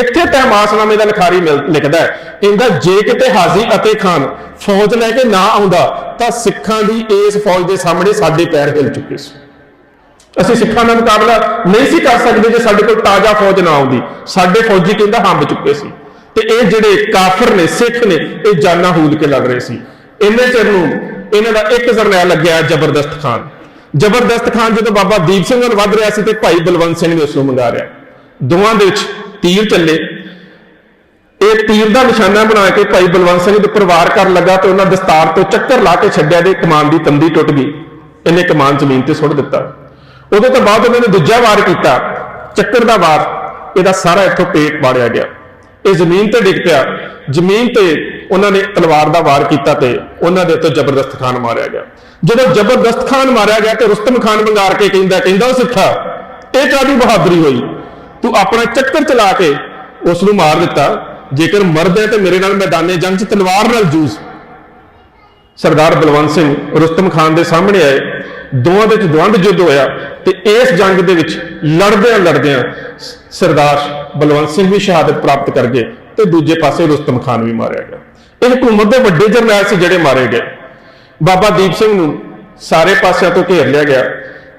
[SPEAKER 1] ਇੱਥੇ ਤਹਿਮਾਸਨਾਮੇ ਦਾ ਲਿਖਾਰੀ ਮਿਲ- ਲਿਖਦਾ ਹੈ, ਕਹਿੰਦਾ ਜੇ ਕਿਤੇ ਹਾਜ਼ੀ ਅਤੇ ਖਾਨ ਫੌਜ ਲੈ ਕੇ ਨਾ ਆਉਂਦਾ, ਤਾਂ ਸਿੱਖਾਂ ਦੀ ਇਸ ਫੌਜ ਦੇ ਸਾਹਮਣੇ ਸਾਡੇ ਪੈਰ ਹਿਲ ਚੁੱਕੇ ਸੀ। ਅਸੀਂ ਸਿੱਖਾਂ ਦਾ ਮੁਕਾਬਲਾ ਨਹੀਂ ਸੀ ਕਰ ਸਕਦੇ ਜੇ ਸਾਡੇ ਕੋਲ ਤਾਜ਼ਾ ਫੌਜ ਨਾ ਆਉਂਦੀ, ਸਾਡੇ ਫੌਜੀ ਕਹਿੰਦਾ ਹੰਬ ਚੁੱਕੇ ਸੀ। ਤੇ ਇਹ ਜਿਹੜੇ ਕਾਫਰ ਨੇ, ਸਿੱਖ ਨੇ, ਇਹ ਜਾਨਾਂ ਹੂਲ ਕੇ ਲੜ ਰਹੇ ਸੀ। ਇੰਨੇ ਚਿਰ ਨੂੰ ਇਹਨਾਂ ਦਾ ਇੱਕ ਜਰਨੈਲ ਲੱਗਿਆ ਜ਼ਬਰਦਸਤ ਖਾਨ। ਜ਼ਬਰਦਸਤ ਖਾਨ ਜਦੋਂ ਬਾਬਾ ਦੀਪ ਸਿੰਘ ਨਾਲ ਵੱਧ ਰਿਹਾ ਸੀ ਤੇ ਭਾਈ ਬਲਵੰਤ ਸਿੰਘ ਨੇ ਉਸ ਨੂੰ ਮੰਗਾ ਰਿਹਾ ਦੋਵਾਂ ਦੇ ਵਿੱਚ ਤੀਰ ਚੱਲੇ। ਇਹ ਤੀਰ ਦਾ ਨਿਸ਼ਾਨਾ ਬਣਾ ਕੇ ਭਾਈ ਬਲਵੰਤ ਸਿੰਘ ਦੇ ਪਰਿਵਾਰ ਕਰਨ ਲੱਗਾ ਤੇ ਉਹਨਾਂ ਦਸਤਾਰ ਤੋਂ ਚੱਕਰ ਲਾ ਕੇ ਛੱਡਿਆ ਦੇ ਕਮਾਨ ਦੀ ਤੰਦੀ ਟੁੱਟ ਗਈ। ਇਹਨੇ ਕਮਾਨ ਜ਼ਮੀਨ ਤੇ ਸੁੱਟ ਦਿੱਤਾ। ਉਹਦੇ ਤੋਂ ਬਾਅਦ ਉਹਨਾਂ ਨੇ ਦੂਜਾ ਵਾਰ ਕੀਤਾ। ਚੱਕਰ ਦਾ ਵਾਰ। ਇਹਦਾ ਸਾਰਾ ਇੱਥੋਂ ਪੇਟ ਪਾੜਿਆ ਗਿਆ। ਇਹ ਜ਼ਮੀਨ ਤੇ ਡਿੱਗ ਪਿਆ। ਜ਼ਮੀਨ ਤੇ ਉਹਨਾਂ ਨੇ ਤਲਵਾਰ ਦਾ ਵਾਰ ਕੀਤਾ ਤੇ ਉਹਨਾਂ ਦੇ ਉੱਤੇ ਜ਼ਬਰਦਸਤ ਖਾਨ ਮਾਰਿਆ ਗਿਆ। ਜਦੋਂ ਜ਼ਬਰਦਸਤ ਖਾਨ ਮਾਰਿਆ ਗਿਆ ਤੇ ਰੁਸਤਮ ਖਾਨ ਵੰਗਾਰ ਕੇ ਕਹਿੰਦਾ ਕਹਿੰਦਾ ਸਿੱਖਾ, ਇਹ ਕਾਦੀ ਬਹਾਦਰੀ ਹੋਈ। ਤੂੰ ਆਪਣਾ ਚੱਕਰ ਚਲਾ ਕੇ ਉਸ ਨੂੰ ਮਾਰ ਦਿੱਤਾ। ਜੇਕਰ ਮਰਦ ਹੈ ਤੇ ਮੇਰੇ ਨਾਲ ਮੈਦਾਨੇ ਜੰਗ 'ਚ ਤਲਵਾਰ ਨਾਲ ਜੂਸ। ਸਰਦਾਰ ਬਲਵੰਤ ਸਿੰਘ ਰੁਸਤਮ ਖਾਨ ਦੇ ਸਾਹਮਣੇ ਆਏ। ਦੋਵਾਂ ਦੇ ਵਿੱਚ ਦਵੰਦ ਯੁੱਧ ਹੋਇਆ ਤੇ ਇਸ ਜੰਗ ਦੇ ਵਿੱਚ ਲੜਦਿਆਂ ਲੜਦਿਆਂ ਸਰਦਾਰ ਬਲਵੰਤ ਸਿੰਘ ਵੀ ਸ਼ਹਾਦਤ ਪ੍ਰਾਪਤ ਕਰ ਗਏ ਤੇ ਦੂਜੇ ਪਾਸੇ ਰੁਸਤਮ ਖਾਨ ਵੀ ਮਾਰਿਆ ਗਿਆ। ਇਹ ਹਕੂਮਤ ਦੇ ਵੱਡੇ ਜਰਨੈਲ ਸੀ ਜਿਹੜੇ ਮਾਰੇ ਗਏ। ਬਾਬਾ ਦੀਪ ਸਿੰਘ ਨੂੰ ਸਾਰੇ ਪਾਸਿਆਂ ਤੋਂ ਘੇਰ ਲਿਆ ਗਿਆ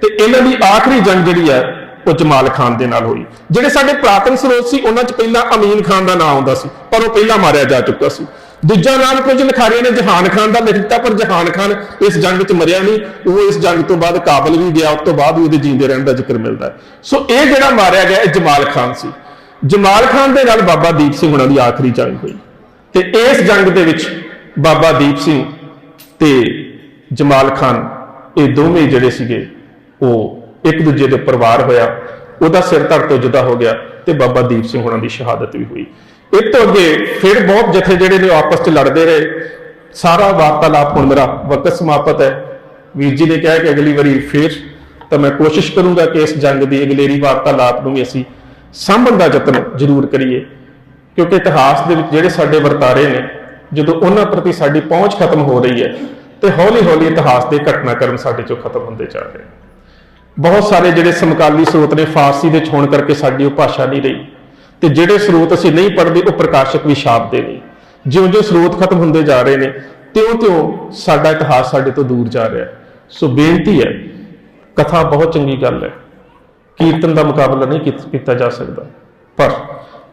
[SPEAKER 1] ਤੇ ਇਹਨਾਂ ਦੀ ਆਖਰੀ ਜੰਗ ਜਿਹੜੀ ਹੈ, ਉਹ ਜਮਾਲ ਖਾਨ ਦੇ ਨਾਲ ਹੋਈ। ਜਿਹੜੇ ਸਾਡੇ ਪ੍ਰਾਤਨ ਸਰੋਤ ਸੀ, ਉਹਨਾਂ 'ਚ ਪਹਿਲਾਂ ਅਮੀਨ ਖਾਨ ਦਾ ਨਾਮ ਆਉਂਦਾ ਸੀ, ਪਰ ਉਹ ਪਹਿਲਾਂ ਮਾਰਿਆ ਜਾ ਚੁੱਕਾ ਸੀ। ਦੂਜਾ ਨਾਮ ਕੁਝ ਲਿਖਾਰੀਆਂ ਨੇ ਜਹਾਨ ਖਾਨ ਦਾ ਲਿਖ ਦਿੱਤਾ, ਪਰ ਜਹਾਨ ਖਾਨ ਇਸ ਜੰਗ ਵਿੱਚ ਮਰਿਆ ਨਹੀਂ, ਉਹ ਇਸ ਜੰਗ ਤੋਂ ਬਾਅਦ ਕਾਬਲ ਵੀ ਗਿਆ, ਉਸ ਤੋਂ ਬਾਅਦ ਵੀ ਉਹਦੇ ਜਿੰਦੇ ਰਹਿਣ ਦਾ ਜ਼ਿਕਰ ਮਿਲਦਾ ਸੋ ਇਹ ਜਿਹੜਾ ਮਾਰਿਆ ਗਿਆ, ਇਹ ਜਮਾਲ ਖਾਨ ਸੀ। ਜਮਾਲ ਖਾਨ ਦੇ ਨਾਲ ਬਾਬਾ ਦੀਪ ਸਿੰਘ ਹੁਣਾਂ ਦੀ ਆਖਰੀ ਜੰਗ ਹੋਈ। ਤੇ ਇਸ ਜੰਗ ਦੇ ਵਿੱਚ ਬਾਬਾ ਦੀਪ ਸਿੰਘ ਤੇ ਜਮਾਲ ਖਾਨ, ਇਹ ਦੋਵੇਂ ਜਿਹੜੇ ਸੀਗੇ, ਉਹ ਇੱਕ ਦੂਜੇ ਦੇ ਪਰਿਵਾਰ ਹੋਇਆ। ਉਹਦਾ ਸਿਰ ਧੜ ਤੋਂ ਜੁਦਾ ਹੋ ਗਿਆ ਤੇ ਬਾਬਾ ਦੀਪ ਸਿੰਘ ਹੁਣਾਂ ਦੀ ਸ਼ਹਾਦਤ ਵੀ ਹੋਈ। ਇਹ ਤੋਂ ਅੱਗੇ ਫਿਰ ਬਹੁਤ ਜਥੇ ਜਿਹੜੇ ਨੇ ਆਪਸ 'ਚ ਲੜਦੇ ਰਹੇ। ਸਾਰਾ ਵਾਰਤਾਲਾਪ ਹੁਣ ਮੇਰਾ ਵਕਤ ਸਮਾਪਤ ਹੈ। ਵੀਰ ਜੀ ਨੇ ਕਿਹਾ ਕਿ ਅਗਲੀ ਵਾਰੀ ਫਿਰ ਤਾਂ ਮੈਂ ਕੋਸ਼ਿਸ਼ ਕਰੂੰਗਾ ਕਿ ਇਸ ਜੰਗ ਦੀ ਅਗਲੇਰੀ ਵਾਰਤਾਲਾਪ ਨੂੰ ਵੀ ਅਸੀਂ ਸਾਂਭਣ ਦਾ ਯਤਨ ਜ਼ਰੂਰ ਕਰੀਏ। ਕਿਉਂਕਿ ਇਤਿਹਾਸ ਦੇ ਵਿੱਚ ਜਿਹੜੇ ਸਾਡੇ ਵਰਤਾਰੇ ਨੇ, ਜਦੋਂ ਉਹਨਾਂ ਪ੍ਰਤੀ ਸਾਡੀ ਪਹੁੰਚ ਖਤਮ ਹੋ ਰਹੀ ਹੈ, ਤੇ ਹੌਲੀ-ਹੌਲੀ ਇਤਿਹਾਸ ਦੇ ਘਟਨਾਕ੍ਰਮ ਸਾਡੇ ਚੋਂ ਖਤਮ ਹੁੰਦੇ ਜਾ ਰਹੇ ਨੇ। ਬਹੁਤ ਸਾਰੇ ਜਿਹੜੇ ਸਮਕਾਲੀ ਸਰੋਤ ਨੇ ਫਾਰਸੀ ਵਿੱਚ ਹੋਣ ਕਰਕੇ ਸਾਡੀ ਉਹ ਭਾਸ਼ਾ ਨਹੀਂ ਰਹੀ। ਤੇ ਜਿਹੜੇ ਸਰੋਤ ਅਸੀਂ ਨਹੀਂ ਪੜ੍ਹਦੇ, ਉਹ ਪ੍ਰਕਾਸ਼ਕ ਵੀ ਛਾਪਦੇ ਨੇ। ਜਿਉਂ-ਜਿਉਂ ਸਰੋਤ ਖਤਮ ਹੁੰਦੇ ਜਾ ਰਹੇ ਨੇ, ਤਿਉਂ-ਤਿਉਂ ਸਾਡਾ ਇਤਿਹਾਸ ਸਾਡੇ ਤੋਂ ਦੂਰ ਜਾ ਰਿਹਾ ਹੈ। ਸੋ ਬੇਨਤੀ ਹੈ, ਕਥਾ ਬਹੁਤ ਚੰਗੀ ਗੱਲ ਹੈ। ਕੀਰਤਨ ਦਾ ਮੁਕਾਬਲਾ ਨਹੀਂ ਕੀਤਾ ਜਾ ਸਕਦਾ। ਪਰ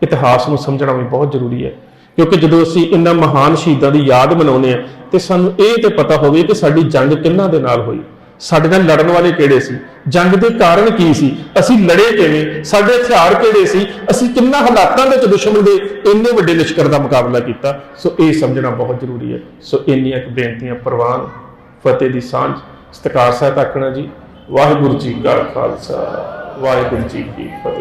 [SPEAKER 1] ਇਤਿਹਾਸ ਨੂੰ ਸਮਝਣਾ ਵੀ ਬਹੁਤ ਜ਼ਰੂਰੀ ਹੈ, ਕਿਉਂਕਿ ਜਦੋਂ ਅਸੀਂ ਇਹਨਾਂ ਮਹਾਨ ਸ਼ਹੀਦਾਂ ਦੀ ਯਾਦ ਮਨਾਉਂਦੇ ਆ ਤੇ ਸਾਨੂੰ ਇਹ ਤੇ ਪਤਾ ਹੋਵੇ ਕਿ ਸਾਡੀ ਜੰਗ ਕਿੰਨਾਂ ਦੇ ਨਾਲ ਹੋਈ। ਸਾਡੇ ਨਾਲ ਲੜਨ ਵਾਲੇ ਕਿਹੜੇ ਸੀ? ਜੰਗ ਦੇ ਕਾਰਨ ਕੀ ਸੀ? ਅਸੀਂ ਲੜੇ ਕਿਵੇਂ? ਸਾਡੇ ਹਥਿਆਰ ਕਿਹੜੇ ਸੀ? ਅਸੀਂ ਕਿੰਨਾ ਹਾਲਾਤਾਂ ਵਿੱਚ ਦੁਸ਼ਮਣ ਦੇ ਇੰਨੇ ਵੱਡੇ ਲਸ਼ਕਰ ਦਾ ਮੁਕਾਬਲਾ ਕੀਤਾ? ਸੋ ਇਹ ਸਮਝਣਾ ਬਹੁਤ ਜ਼ਰੂਰੀ ਹੈ। ਸੋ ਇੰਨੀਆਂ ਕੁ ਬੇਨਤੀਆਂ, ਪ੍ਰਵਾਨ, ਫਤਿਹ ਦੀ ਸਾਂਝ। ਸਤਿਕਾਰ ਸਾਹਿਬ ਆਖਣਾ ਜੀ, ਵਾਹਿਗੁਰੂ ਜੀ ਕਾ ਖਾਲਸਾ, ਵਾਹਿਗੁਰੂ ਜੀ ਕੀ ਫਤਿਹ।